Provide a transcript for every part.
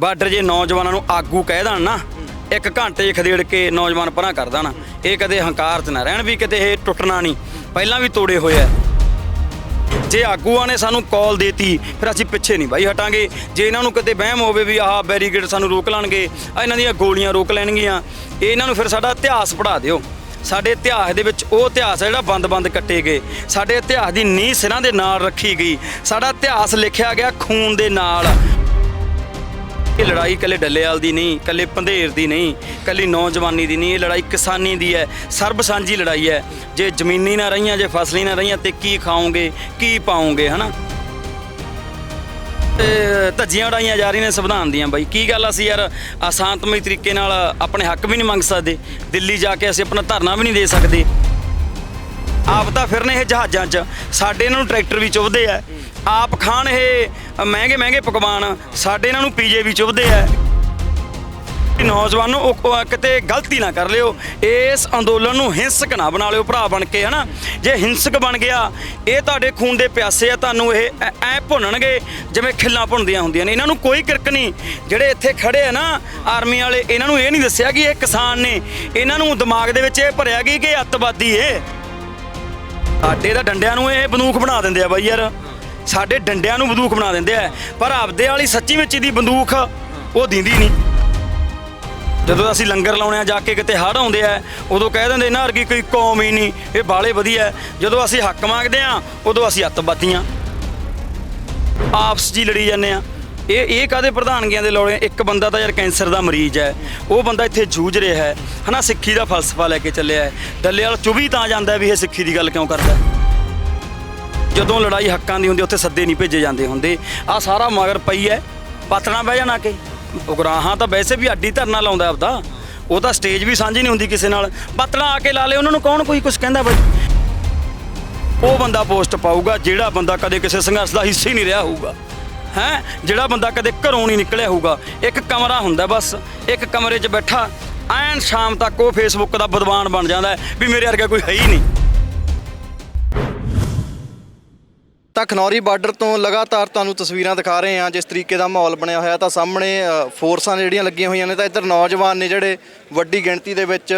Border ਜੇ ਨੌਜਵਾਨਾਂ ਨੂੰ ਆਗੂ ਕਹਿ ਦੇਣ ਨਾ, ਇੱਕ ਘੰਟੇ ਖਦੇੜ ਕੇ ਨੌਜਵਾਨ ਪਰਾਂ ਕਰ ਦੇਣ। ਇਹ ਕਦੇ ਹੰਕਾਰ 'ਚ ਨਾ ਰਹਿਣ ਵੀ ਕਿਤੇ ਇਹ ਟੁੱਟਣਾ ਨਹੀਂ। ਪਹਿਲਾਂ ਵੀ ਤੋੜੇ ਹੋਏ ਆ। ਜੇ ਆਗੂਆਂ ਨੇ ਸਾਨੂੰ ਕਾਲ ਦੇਤੀ, ਫਿਰ ਅਸੀਂ ਪਿੱਛੇ ਨਹੀਂ ਬਾਈ ਹਟਾਂਗੇ। ਜੇ ਇਹਨਾਂ ਨੂੰ ਕਿਤੇ ਵਹਿਮ ਹੋਵੇ ਵੀ ਆਹ ਬੈਰੀਗੇਡ ਸਾਨੂੰ ਰੋਕ ਲੈਣਗੇ, ਆਹ ਇਹਨਾਂ ਦੀਆਂ ਗੋਲੀਆਂ ਰੋਕ ਲੈਣਗੀਆਂ ਇਹਨਾਂ ਨੂੰ ਫਿਰ ਸਾਡਾ ਇਤਿਹਾਸ ਪੜ੍ਹਾ ਦਿਓ। ਸਾਡੇ ਇਤਿਹਾਸ ਦੇ ਵਿੱਚ ਉਹ ਇਤਿਹਾਸ ਹੈ ਜਿਹੜਾ ਬੰਦ-ਬੰਦ ਕੱਟੇ ਗਏ। ਸਾਡੇ ਇਤਿਹਾਸ ਦੀ ਨੀਂਹ ਸਿਰਾਂ ਦੇ ਨਾਲ ਰੱਖੀ ਗਈ। ਸਾਡਾ ਇਤਿਹਾਸ ਲਿਖਿਆ ਗਿਆ ਖੂਨ ਦੇ ਨਾਲ। ਇਹ ਲੜਾਈ ਕੱਲੇ ਡੱਲੇਵਾਲ ਦੀ ਨਹੀਂ ਕੱਲੇ ਪੰਧੇਰ ਦੀ ਨਹੀਂ ਕੱਲੀ ਨੌਜਵਾਨੀ ਦੀ ਨਹੀਂ, ਇਹ ਲੜਾਈ ਕਿਸਾਨੀ ਦੀ ਹੈ ਸਰਬ ਸਾਂਝੀ ਲੜਾਈ ਹੈ। ਜੇ ਜ਼ਮੀਨੀ ਨਾ ਰਹੀਆਂ, ਜੇ ਫਸਲੀ ਨਾ ਰਹੀਆਂ, ਤੇ ਕੀ ਖਾਓਗੇ, ਕੀ ਪਾਓਗੇ, ਹਨਾ? ਤੇ ਧੱਜੀਆਂ ਉਡਾਈਆਂ ਜਾ ਰਹੀਆਂ ਨੇ ਸੰਵਿਧਾਨ ਦੀਆਂ ਬਾਈ। ਕੀ ਗੱਲ ਅਸੀਂ ਯਾਰ ਅਸ਼ਾਂਤਮਈ ਤਰੀਕੇ ਨਾਲ ਆਪਣੇ ਹੱਕ ਵੀ ਨਹੀਂ ਮੰਗ ਸਕਦੇ। ਦਿੱਲੀ ਜਾ ਕੇ ਅਸੀਂ ਆਪਣਾ ਧਰਨਾ ਵੀ ਨਹੀਂ ਦੇ ਸਕਦੇ। ਆਪ ਤਾਂ ਫਿਰਨੇ ਇਹ ਜਹਾਜ਼ਾਂ 'ਚ। ਸਾਡੇ ਇਹਨਾਂ ਨੂੰ ਟਰੈਕਟਰ ਵੀ ਚੁੱਭਦੇ ਆ। ਆਪ ਖਾਣ ਇਹ ਮਹਿੰਗੇ ਮਹਿੰਗੇ ਪਕਵਾਨ ਸਾਡੇ ਇਹਨਾਂ ਨੂੰ ਪੀਜੇ ਵੀ ਚੁੱਭਦੇ ਆ। ਨੌਜਵਾਨ ਨੂੰ ਕਿਤੇ ਗਲਤੀ ਨਾ ਕਰ ਲਿਓ, ਇਸ ਅੰਦੋਲਨ ਨੂੰ ਹਿੰਸਕ ਨਾ ਬਣਾ ਲਿਓ ਭਰਾ ਬਣ ਕੇ, ਹਨਾ? ਜੇ ਹਿੰਸਕ ਬਣ ਗਿਆ, ਇਹ ਤੁਹਾਡੇ ਖੂਨ ਦੇ ਪਿਆਸੇ ਆ, ਤੁਹਾਨੂੰ ਇਹ ਐ- ਭੁੰਨਣਗੇ, ਜਿਵੇਂ ਖਿੱਲਾਂ ਭੁੰਨਦੀਆਂ ਹੁੰਦੀਆਂ ਨੇ। ਇਹਨਾਂ ਨੂੰ ਕੋਈ ਕਿਰਕ ਨਹੀਂ। ਜਿਹੜੇ ਇੱਥੇ ਖੜੇ ਆ ਨਾ, ਆਰਮੀ ਵਾਲੇ, ਇਹਨਾਂ ਨੂੰ ਇਹ ਨਹੀਂ ਦੱਸਿਆ ਕਿ ਇਹ ਕਿਸਾਨ ਨੇ। ਇਹਨਾਂ ਨੂੰ ਦਿਮਾਗ ਦੇ ਵਿੱਚ ਇਹ ਭਰਿਆ ਗਈ ਕਿ ਅੱਤਵਾਦੀ ਏ। ਸਾਡੇ ਤਾਂ ਡੰਡਿਆਂ ਨੂੰ ਇਹ ਬੰਦੂਕ ਬਣਾ ਦਿੰਦੇ ਆ ਬਾਈ ਯਾਰ। ਸਾਡੇ ਡੰਡਿਆਂ ਨੂੰ ਬੰਦੂਕ ਬਣਾ ਦਿੰਦੇ ਆ। ਪਰ ਆਪਦੇ ਵਾਲੀ ਸੱਚੀ ਵਿੱਚ ਦੀ ਬੰਦੂਕ ਉਹ ਦਿੰਦੀ ਨਹੀਂ। ਜਦੋਂ ਅਸੀਂ ਲੰਗਰ ਲਾਉਣੇ ਆ, ਜਾ ਕੇ ਕਿਤੇ ਹੜ੍ਹ ਆਉਂਦੇ ਆ, ਉਦੋਂ ਕਹਿ ਦਿੰਦੇ ਨਾ ਵਰਗੀ ਕੋਈ ਕੌਮ ਹੀ ਨਹੀਂ, ਇਹ ਬਾਲੇ ਵਧੀਆ ਜਦੋਂ ਅਸੀਂ ਹੱਕ ਮੰਗਦੇ ਆ, ਉਦੋਂ ਅਸੀਂ ਅੱਤਵਾਦੀਆਂ ਆਪਸ ਜੀ ਲੜੀ ਜਾਂਦੇ ਆ। ਇਹ ਇਹ ਕਾਦੇ ਪ੍ਰਧਾਨਗੀਆਂ ਦੇ ਲੋੜੇ ਇੱਕ ਬੰਦਾ ਤਾਂ ਯਾਰ ਕੈਂਸਰ ਦਾ ਮਰੀਜ਼ ਹੈ। ਉਹ ਬੰਦਾ ਇੱਥੇ ਜੂਝ ਰਿਹਾ ਹੈ। ਹਨਾ, ਸਿੱਖੀ ਦਾ ਫਲਸਫਾ ਲੈ ਕੇ ਚੱਲਿਆ ਹੈ। ਡੱਲੇ ਵਾਲ ਚੁਬੀ ਤਾਂ ਜਾਂਦਾ ਵੀ ਇਹ ਸਿੱਖੀ ਦੀ ਗੱਲ ਕਿਉਂ ਕਰਦਾ ਜਦੋਂ ਲੜਾਈ ਹੱਕਾਂ ਦੀ ਹੁੰਦੀ, ਉੱਥੇ ਸੱਦੇ ਨਹੀਂ ਭੇਜੇ ਜਾਂਦੇ ਹੁੰਦੇ। ਆ ਸਾਰਾ ਮਗਰ ਪਈ ਹੈ ਪਤਣਾ ਬਹਿ ਜਾਣਾ ਕੇ? ਉਗਰਾਹਾਂ ਤਾਂ ਵੈਸੇ ਵੀ ਅੱਡੀ ਧਰਨਾ ਲਾਉਂਦਾ ਆਪਦਾ। ਉਹ ਤਾਂ ਸਟੇਜ ਵੀ ਸਾਂਝੀ ਨਹੀਂ ਹੁੰਦੀ ਕਿਸੇ ਨਾਲ। ਪਤਣਾ ਆ ਕੇ ਲਾ ਲੇ ਉਹਨਾਂ ਨੂੰ ਕੌਣ ਕੋਈ ਕੁਝ ਕਹਿੰਦਾ ਬਾਈ? ਉਹ ਬੰਦਾ ਪੋਸਟ ਪਾਊਗਾ, ਜਿਹੜਾ ਬੰਦਾ ਕਦੇ ਕਿਸੇ ਸੰਘਰਸ਼ ਦਾ ਹਿੱਸਾ ਹੀ ਨਹੀਂ ਰਿਹਾ ਹੋਊਗਾ। ਹੈ? ਜਿਹੜਾ ਬੰਦਾ ਕਦੇ ਘਰੋਂ ਨਹੀਂ ਨਿਕਲਿਆ ਹੋਊਗਾ। ਇੱਕ ਕਮਰਾ ਹੁੰਦਾ ਬਸ, ਇੱਕ ਕਮਰੇ 'ਚ ਬੈਠਾ, ਐਨ ਸ਼ਾਮ ਤੱਕ ਉਹ ਫੇਸਬੁੱਕ ਦਾ ਬਦਵਾਨ ਬਣ ਜਾਂਦਾ ਵੀ ਮੇਰੇ ਵਰਗਾ ਕੋਈ ਹੈ ਹੀ ਨਹੀਂ। ਤਾਂ ਖਨੌਰੀ ਬਾਰਡਰ ਤੋਂ ਲਗਾਤਾਰ ਤੁਹਾਨੂੰ ਤਸਵੀਰਾਂ ਦਿਖਾ ਰਹੇ ਹਾਂ, ਜਿਸ ਤਰੀਕੇ ਦਾ ਮਾਹੌਲ ਬਣਿਆ ਹੋਇਆ ਤਾਂ ਸਾਹਮਣੇ ਫੋਰਸਾਂ ਜਿਹੜੀਆਂ ਲੱਗੀਆਂ ਹੋਈਆਂ ਨੇ ਤਾਂ ਇੱਧਰ ਨੌਜਵਾਨ ਨੇ ਜਿਹੜੇ ਵੱਡੀ ਗਿਣਤੀ ਦੇ ਵਿੱਚ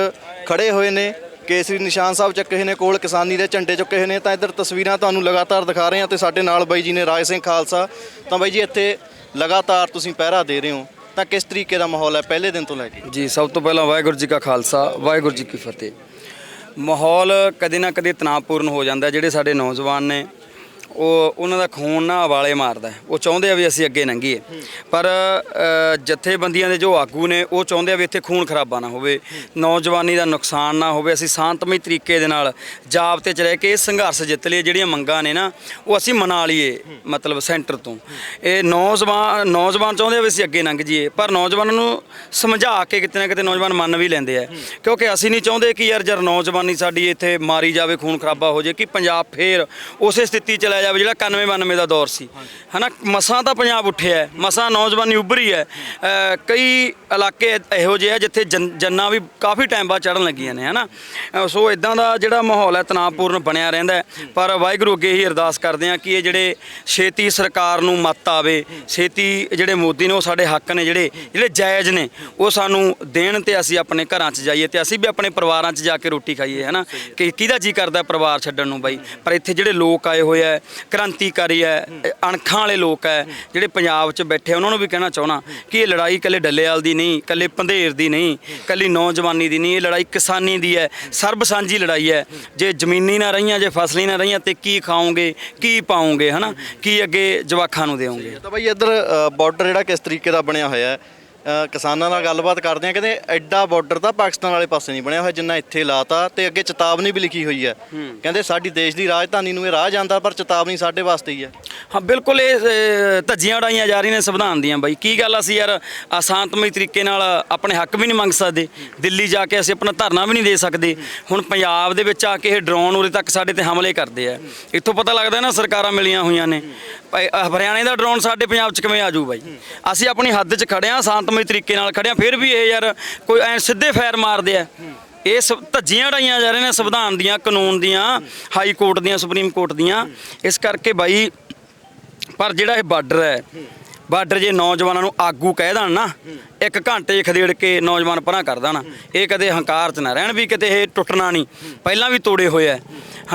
ਖੜੇ ਹੋਏ ਨੇ, ਕੇਸਰੀ ਨਿਸ਼ਾਨ ਸਾਹਿਬ ਚੱਕੇ ਹੋਏ ਨੇ ਕੋਲ, ਕਿਸਾਨੀ ਦੇ ਝੰਡੇ ਚੁੱਕੇ ਹੋਏ ਨੇ ਤਾਂ ਇੱਧਰ ਤਸਵੀਰਾਂ ਤੁਹਾਨੂੰ ਲਗਾਤਾਰ ਦਿਖਾ ਰਹੇ ਹਾਂ ਤੇ ਸਾਡੇ ਨਾਲ ਬਾਈ ਜੀ ਨੇ ਰਾਏ ਸਿੰਘ ਖਾਲਸਾ। ਤਾਂ ਬਾਈ ਜੀ, ਇੱਥੇ ਲਗਾਤਾਰ ਤੁਸੀਂ ਪਹਿਰਾ ਦੇ ਰਹੇ ਹੋ, ਤਾਂ ਕਿਸ ਤਰੀਕੇ ਦਾ ਮਾਹੌਲ ਹੈ ਪਹਿਲੇ ਦਿਨ ਤੋਂ ਲੈ ਕੇ? ਜੀ, ਸਭ ਤੋਂ ਪਹਿਲਾਂ ਵਾਹਿਗੁਰੂ ਜੀ ਕਾ ਖਾਲਸਾ, ਵਾਹਿਗੁਰੂ ਜੀ ਕੀ ਫਤਿਹ। ਮਾਹੌਲ ਕਦੇ ਨਾ ਕਦੇ ਤਣਾਅਪੂਰਨ ਹੋ ਜਾਂਦਾ, ਜਿਹੜੇ ਸਾਡੇ ਨੌਜਵਾਨ ਨੇ ਉਹ ਉਹਨਾਂ ਦਾ ਖੂਨ ਨਾ ਵਾਲੇ ਮਾਰਦਾ ਹੈ। ਉਹ ਚਾਹੁੰਦੇ ਆ ਵੀ ਅਸੀਂ ਅੱਗੇ ਲੰਘੀਏ ਪਰ ਅ, ਜਥੇਬੰਦੀਆਂ ਦੇ ਜੋ ਆਗੂ ਨੇ ਉਹ ਚਾਹੁੰਦੇ ਆ ਵੀ ਇੱਥੇ ਖੂਨ ਖਰਾਬਾ ਨਾ ਹੋਵੇ। ਨੌਜਵਾਨੀ ਦਾ ਨੁਕਸਾਨ ਨਾ ਹੋਵੇ। ਅਸੀਂ ਸ਼ਾਂਤਮਈ ਤਰੀਕੇ ਦੇ ਨਾਲ ਜਾਬਤੇ ਚ ਰਹਿ ਕੇ ਇਹ ਸੰਘਰਸ਼ ਜਿੱਤ ਲਈਏ। ਜਿਹੜੀਆਂ ਮੰਗਾਂ ਨੇ ਨਾ ਉਹ ਅਸੀਂ ਮਨਾ ਲਈਏ ਮਤਲਬ ਸੈਂਟਰ ਤੋਂ। ਇਹ ਨੌਜਵਾਨ ਨੌਜਵਾਨ ਚਾਹੁੰਦੇ ਆ ਵੀ ਅਸੀਂ ਅੱਗੇ ਲੰਘ ਜਾਈਏ। ਪਰ ਨੌਜਵਾਨਾਂ ਨੂੰ ਸਮਝਾ ਕੇ ਕਿਤੇ ਨਾ ਕਿਤੇ ਨੌਜਵਾਨ ਮੰਨ ਵੀ ਲੈਂਦੇ ਆ। ਕਿਉਂਕਿ ਅਸੀਂ ਨਹੀਂ ਚਾਹੁੰਦੇ ਕਿ ਯਾਰ ਜਰ ਨੌਜਵਾਨੀ ਸਾਡੀ ਇੱਥੇ ਮਾਰੀ ਜਾਵੇ ਖੂਨ ਖਰਾਬਾ ਹੋ ਜਾਏ ਕਿ ਪੰਜਾਬ ਫੇਰ ਉਸੇ ਸਥਿਤੀ ਚ ਲੈ ਜਾਵੇ ਜਿਹੜਾ 91 92 ਦਾ ਦੌਰ ਸੀ। ਹਨਾ ਮਸਾਂ ਤਾਂ ਪੰਜਾਬ ਉੱਠਿਆ ਹੈ, ਮਸਾਂ ਨੌਜਵਾਨੀ ਉੱਭਰੀ ਹੈ। ਅ, ਕਈ ਇਲਾਕੇ ਇਹੋ ਜਿਹੇ ਆ ਜਿੱਥੇ ਜਨ- ਜੰਨਾਂ ਵੀ ਕਾਫੀ ਟਾਈਮ ਬਾਅਦ ਚੜਨ ਲੱਗੀਆਂ ਨੇ ਹਨਾ। ਅ, ਸੋ ਇਦਾਂ ਦਾ ਜਿਹੜਾ ਮਾਹੌਲ ਹੈ ਤਣਾਅਪੂਰਨ ਬਣਿਆ ਰਹਿੰਦਾ ਹੈ। ਪਰ ਵਾਹਿਗੁਰੂ ਅੱਗੇ ਹੀ ਅਰਦਾਸ ਕਰਦੇ ਆ ਕਿ ਇਹ ਜਿਹੜੇ ਛੇਤੀ ਸਰਕਾਰ ਨੂੰ ਮੱਤ ਆਵੇ ਛੇਤੀ ਜਿਹੜੇ ਮੋਦੀ ਨੇ ਉਹ ਸਾਡੇ ਹੱਕ ਨੇ ਜਿਹੜੇ ਜਿਹੜੇ ਜਾਇਜ਼ ਨੇ ਉਹ ਸਾਨੂੰ ਦੇਣ ਤੇ ਅਸੀਂ ਆਪਣੇ ਘਰਾਂ 'ਚ ਜਾਈਏ ਤੇ ਅਸੀਂ ਵੀ ਆਪਣੇ ਪਰਿਵਾਰਾਂ 'ਚ ਜਾ ਕੇ ਰੋਟੀ ਖਾਈਏ ਹਨਾ। ਕਿ ਕਿਹਦਾ ਜੀ ਕਰਦਾ ਪਰਿਵਾਰ ਛੱਡਣ ਨੂੰ ਬਾਈ? ਪਰ ਇੱਥੇ ਜਿਹੜੇ ਲੋਕ ਆਏ ਹੋਏ ਆ ਕ੍ਰਾਂਤੀਕਾਰੀ ਹੈ ਅਣਖਾਂ ਵਾਲੇ ਲੋਕ ਹੈ, ਜਿਹੜੇ ਪੰਜਾਬ 'ਚ ਬੈਠੇ ਉਹਨਾਂ ਨੂੰ ਵੀ ਕਹਿਣਾ ਚਾਹਣਾ ਕਿ ਇਹ ਲੜਾਈ ਇਕੱਲੇ ਡੱਲੇਵਾਲ ਦੀ ਨਹੀਂ, ਇਕੱਲੇ ਪੰਧੇਰ ਦੀ ਨਹੀਂ, ਇਕੱਲੀ ਨੌਜਵਾਨੀ ਦੀ ਨਹੀਂ, ਇਹ ਲੜਾਈ ਕਿਸਾਨੀ ਦੀ ਹੈ ਸਰਬ ਸਾਂਝੀ ਲੜਾਈ ਹੈ। ਜੇ ਜ਼ਮੀਨੀ ਨਾ ਰਹੀਆਂ, ਜੇ ਫਸਲੀ ਨਾ ਰਹੀਆਂ, ਤੇ ਕੀ ਖਾਓਗੇ, ਕੀ ਪਾਓਗੇ, ਹਨਾ? ਕੀ ਅੱਗੇ ਜਵਾਖਾਂ ਨੂੰ ਦਿਓਗੇ? ਤਾਂ ਬਾਈ ਇੱਧਰ ਬਾਰਡਰ ਜਿਹੜਾ ਕਿਸ ਤਰੀਕੇ ਦਾ ਬਣਿਆ ਹੋਇਆ ਹੈ ਕਿਸਾਨਾਂ ਨਾਲ ਗੱਲਬਾਤ ਕਰਦੇ ਆ ਕਹਿੰਦੇ ਐਡਾ ਬਾਰਡਰ ਤਾਂ ਪਾਕਿਸਤਾਨ ਵਾਲੇ ਪਾਸੇ ਨਹੀਂ ਬਣਿਆ ਹੋਇਆ ਜਿੰਨਾ ਇੱਥੇ ਲਾਤਾ ਤੇ ਅੱਗੇ ਚੇਤਾਵਨੀ ਵੀ ਲਿਖੀ ਹੋਈ ਹੈ। ਕਹਿੰਦੇ ਸਾਡੀ ਦੇਸ਼ ਦੀ ਰਾਜਧਾਨੀ ਨੂੰ ਇਹ ਰਾਹ ਜਾਂਦਾ ਪਰ ਚੇਤਾਵਨੀ ਸਾਡੇ ਵਾਸਤੇ ਹੀ ਹੈ। ਹਾਂ ਬਿਲਕੁਲ ਇਹ ਧੱਜੀਆਂ ਉਡਾਈਆਂ ਜਾ ਰਹੀਆਂ ਨੇ ਸੰਵਿਧਾਨ ਦੀਆਂ ਬਾਈ। ਕੀ ਗੱਲ ਅਸੀਂ ਯਾਰ ਅਸ਼ਾਂਤਮਈ ਤਰੀਕੇ ਨਾਲ ਆਪਣੇ ਹੱਕ ਵੀ ਨਹੀਂ ਮੰਗ ਸਕਦੇ। ਦਿੱਲੀ ਜਾ ਕੇ ਅਸੀਂ ਆਪਣਾ ਧਰਨਾ ਵੀ ਨਹੀਂ ਦੇ ਸਕਦੇ। ਹੁਣ ਪੰਜਾਬ ਦੇ ਵਿੱਚ ਆ ਕੇ ਇਹ ਡਰੋਨ ਉਰੇ ਤੱਕ ਸਾਡੇ ਤੇ ਹਮਲੇ ਕਰਦੇ ਆ। ਇੱਥੋਂ ਪਤਾ ਲੱਗਦਾ ਨਾ ਸਰਕਾਰਾਂ ਮਿਲੀਆਂ ਹੋਈਆਂ ਨੇ। ਭਾਈ, ਅ, ਹਰਿਆਣੇ ਦਾ ਡਰੋਨ ਸਾਡੇ ਪੰਜਾਬ 'ਚ ਕਿਵੇਂ ਆਜੂ ਬਾਈ? ਅਸੀਂ ਆਪਣੀ ਹੱਦ 'ਚ ਖੜੇ ਆ ਸ਼ਾਂਤਮਈ ਤਰੀਕੇ ਨਾਲ ਖੜੇ ਆ ਫਿਰ ਵੀ ਇਹ ਯਾਰ ਕੋਈ ਐ ਸਿੱਧੇ ਫਾਇਰ ਮਾਰਦੇ ਆ। ਇਹ ਸਭ ਧੱਜੀਆਂ ਉਡਾਈਆਂ ਜਾ ਰਹੇ ਨੇ ਸੰਵਿਧਾਨ ਦੀਆਂ ਕਾਨੂੰਨ ਦੀਆਂ ਹਾਈ ਕੋਰਟ ਦੀਆਂ ਸੁਪਰੀਮ ਕੋਰਟ ਦੀਆਂ। ਇਸ ਕਰਕੇ ਬਾਈ ਪਰ ਜਿਹੜਾ ਇਹ ਬਾਰਡਰ ਹੈ ਬਾਰਡਰ ਜੇ ਨੌਜਵਾਨਾਂ ਨੂੰ ਆਗੂ ਕਹਿ ਦੇਣ ਨਾ ਇੱਕ ਘੰਟੇ ਖਦੇੜ ਕੇ ਨੌਜਵਾਨ ਪਰਾਂ ਕਰ ਦੇਣ। ਇਹ ਕਦੇ ਹੰਕਾਰ 'ਚ ਨਾ ਰਹਿਣ ਵੀ ਕਿਤੇ ਇਹ ਟੁੱਟਣਾ ਨਹੀਂ। ਪਹਿਲਾਂ ਵੀ ਤੋੜੇ ਹੋਏ ਆ।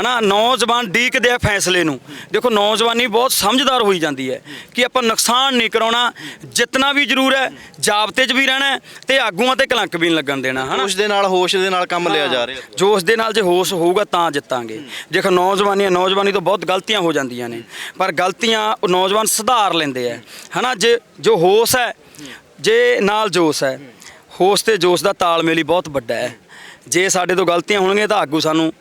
ਹਨਾ ਨੌਜਵਾਨ ਡੀਕਦੇ ਆ ਫੈਸਲੇ ਨੂੰ। ਦੇਖੋ ਨੌਜਵਾਨੀ ਬਹੁਤ ਸਮਝਦਾਰ ਹੋਈ ਜਾਂਦੀ ਹੈ ਕਿ ਆਪਾਂ ਨੁਕਸਾਨ ਨਹੀਂ ਕਰਾਉਣਾ ਜਿੱਤਣਾ ਵੀ ਜ਼ਰੂਰ ਹੈ ਜਾਬਤੇ 'ਚ ਵੀ ਰਹਿਣਾ ਹੈ ਤੇ ਆਗੂਆਂ ਤੇ ਕਲੰਕ ਵੀ ਨਹੀਂ ਲੱਗਣ ਦੇਣਾ ਹਨਾ। ਹੋਸ਼ ਦੇ ਨਾਲ ਹੋਸ਼ ਦੇ ਨਾਲ ਕੰਮ ਲਿਆ ਜਾ ਰਿਹਾ। ਜੋਸ਼ ਦੇ ਨਾਲ ਜੇ ਹੋਸ਼ ਹੋਊਗਾ ਤਾਂ ਜਿੱਤਾਂਗੇ। ਦੇਖੋ ਨੌਜਵਾਨੀ ਹੈ, ਨੌਜਵਾਨੀ ਤੋਂ ਬਹੁਤ ਗਲਤੀਆਂ ਹੋ ਜਾਂਦੀਆਂ ਨੇ। ਪਰ ਗਲਤੀਆਂ ਨੌਜਵਾਨ ਸੁਧਾਰ ਲੈਂਦੇ ਆ। ਹਨਾ ਜੇ ਜੋ ਹੋਸ਼ ਹੈ ਜੇ ਨਾਲ ਜੋਸ਼ ਹੈ, ਹੋਸ਼ ਤੇ ਜੋਸ਼ ਦਾ ਤਾਲਮੇਲ ਹੀ ਬਹੁਤ ਵੱਡਾ ਹੈ। ਜੇ ਸਾਡੇ ਤੋਂ ਗਲਤੀਆਂ ਹੋਣਗੀਆਂ ਤਾਂ ਆਗੂ ਸਾਨੂੰ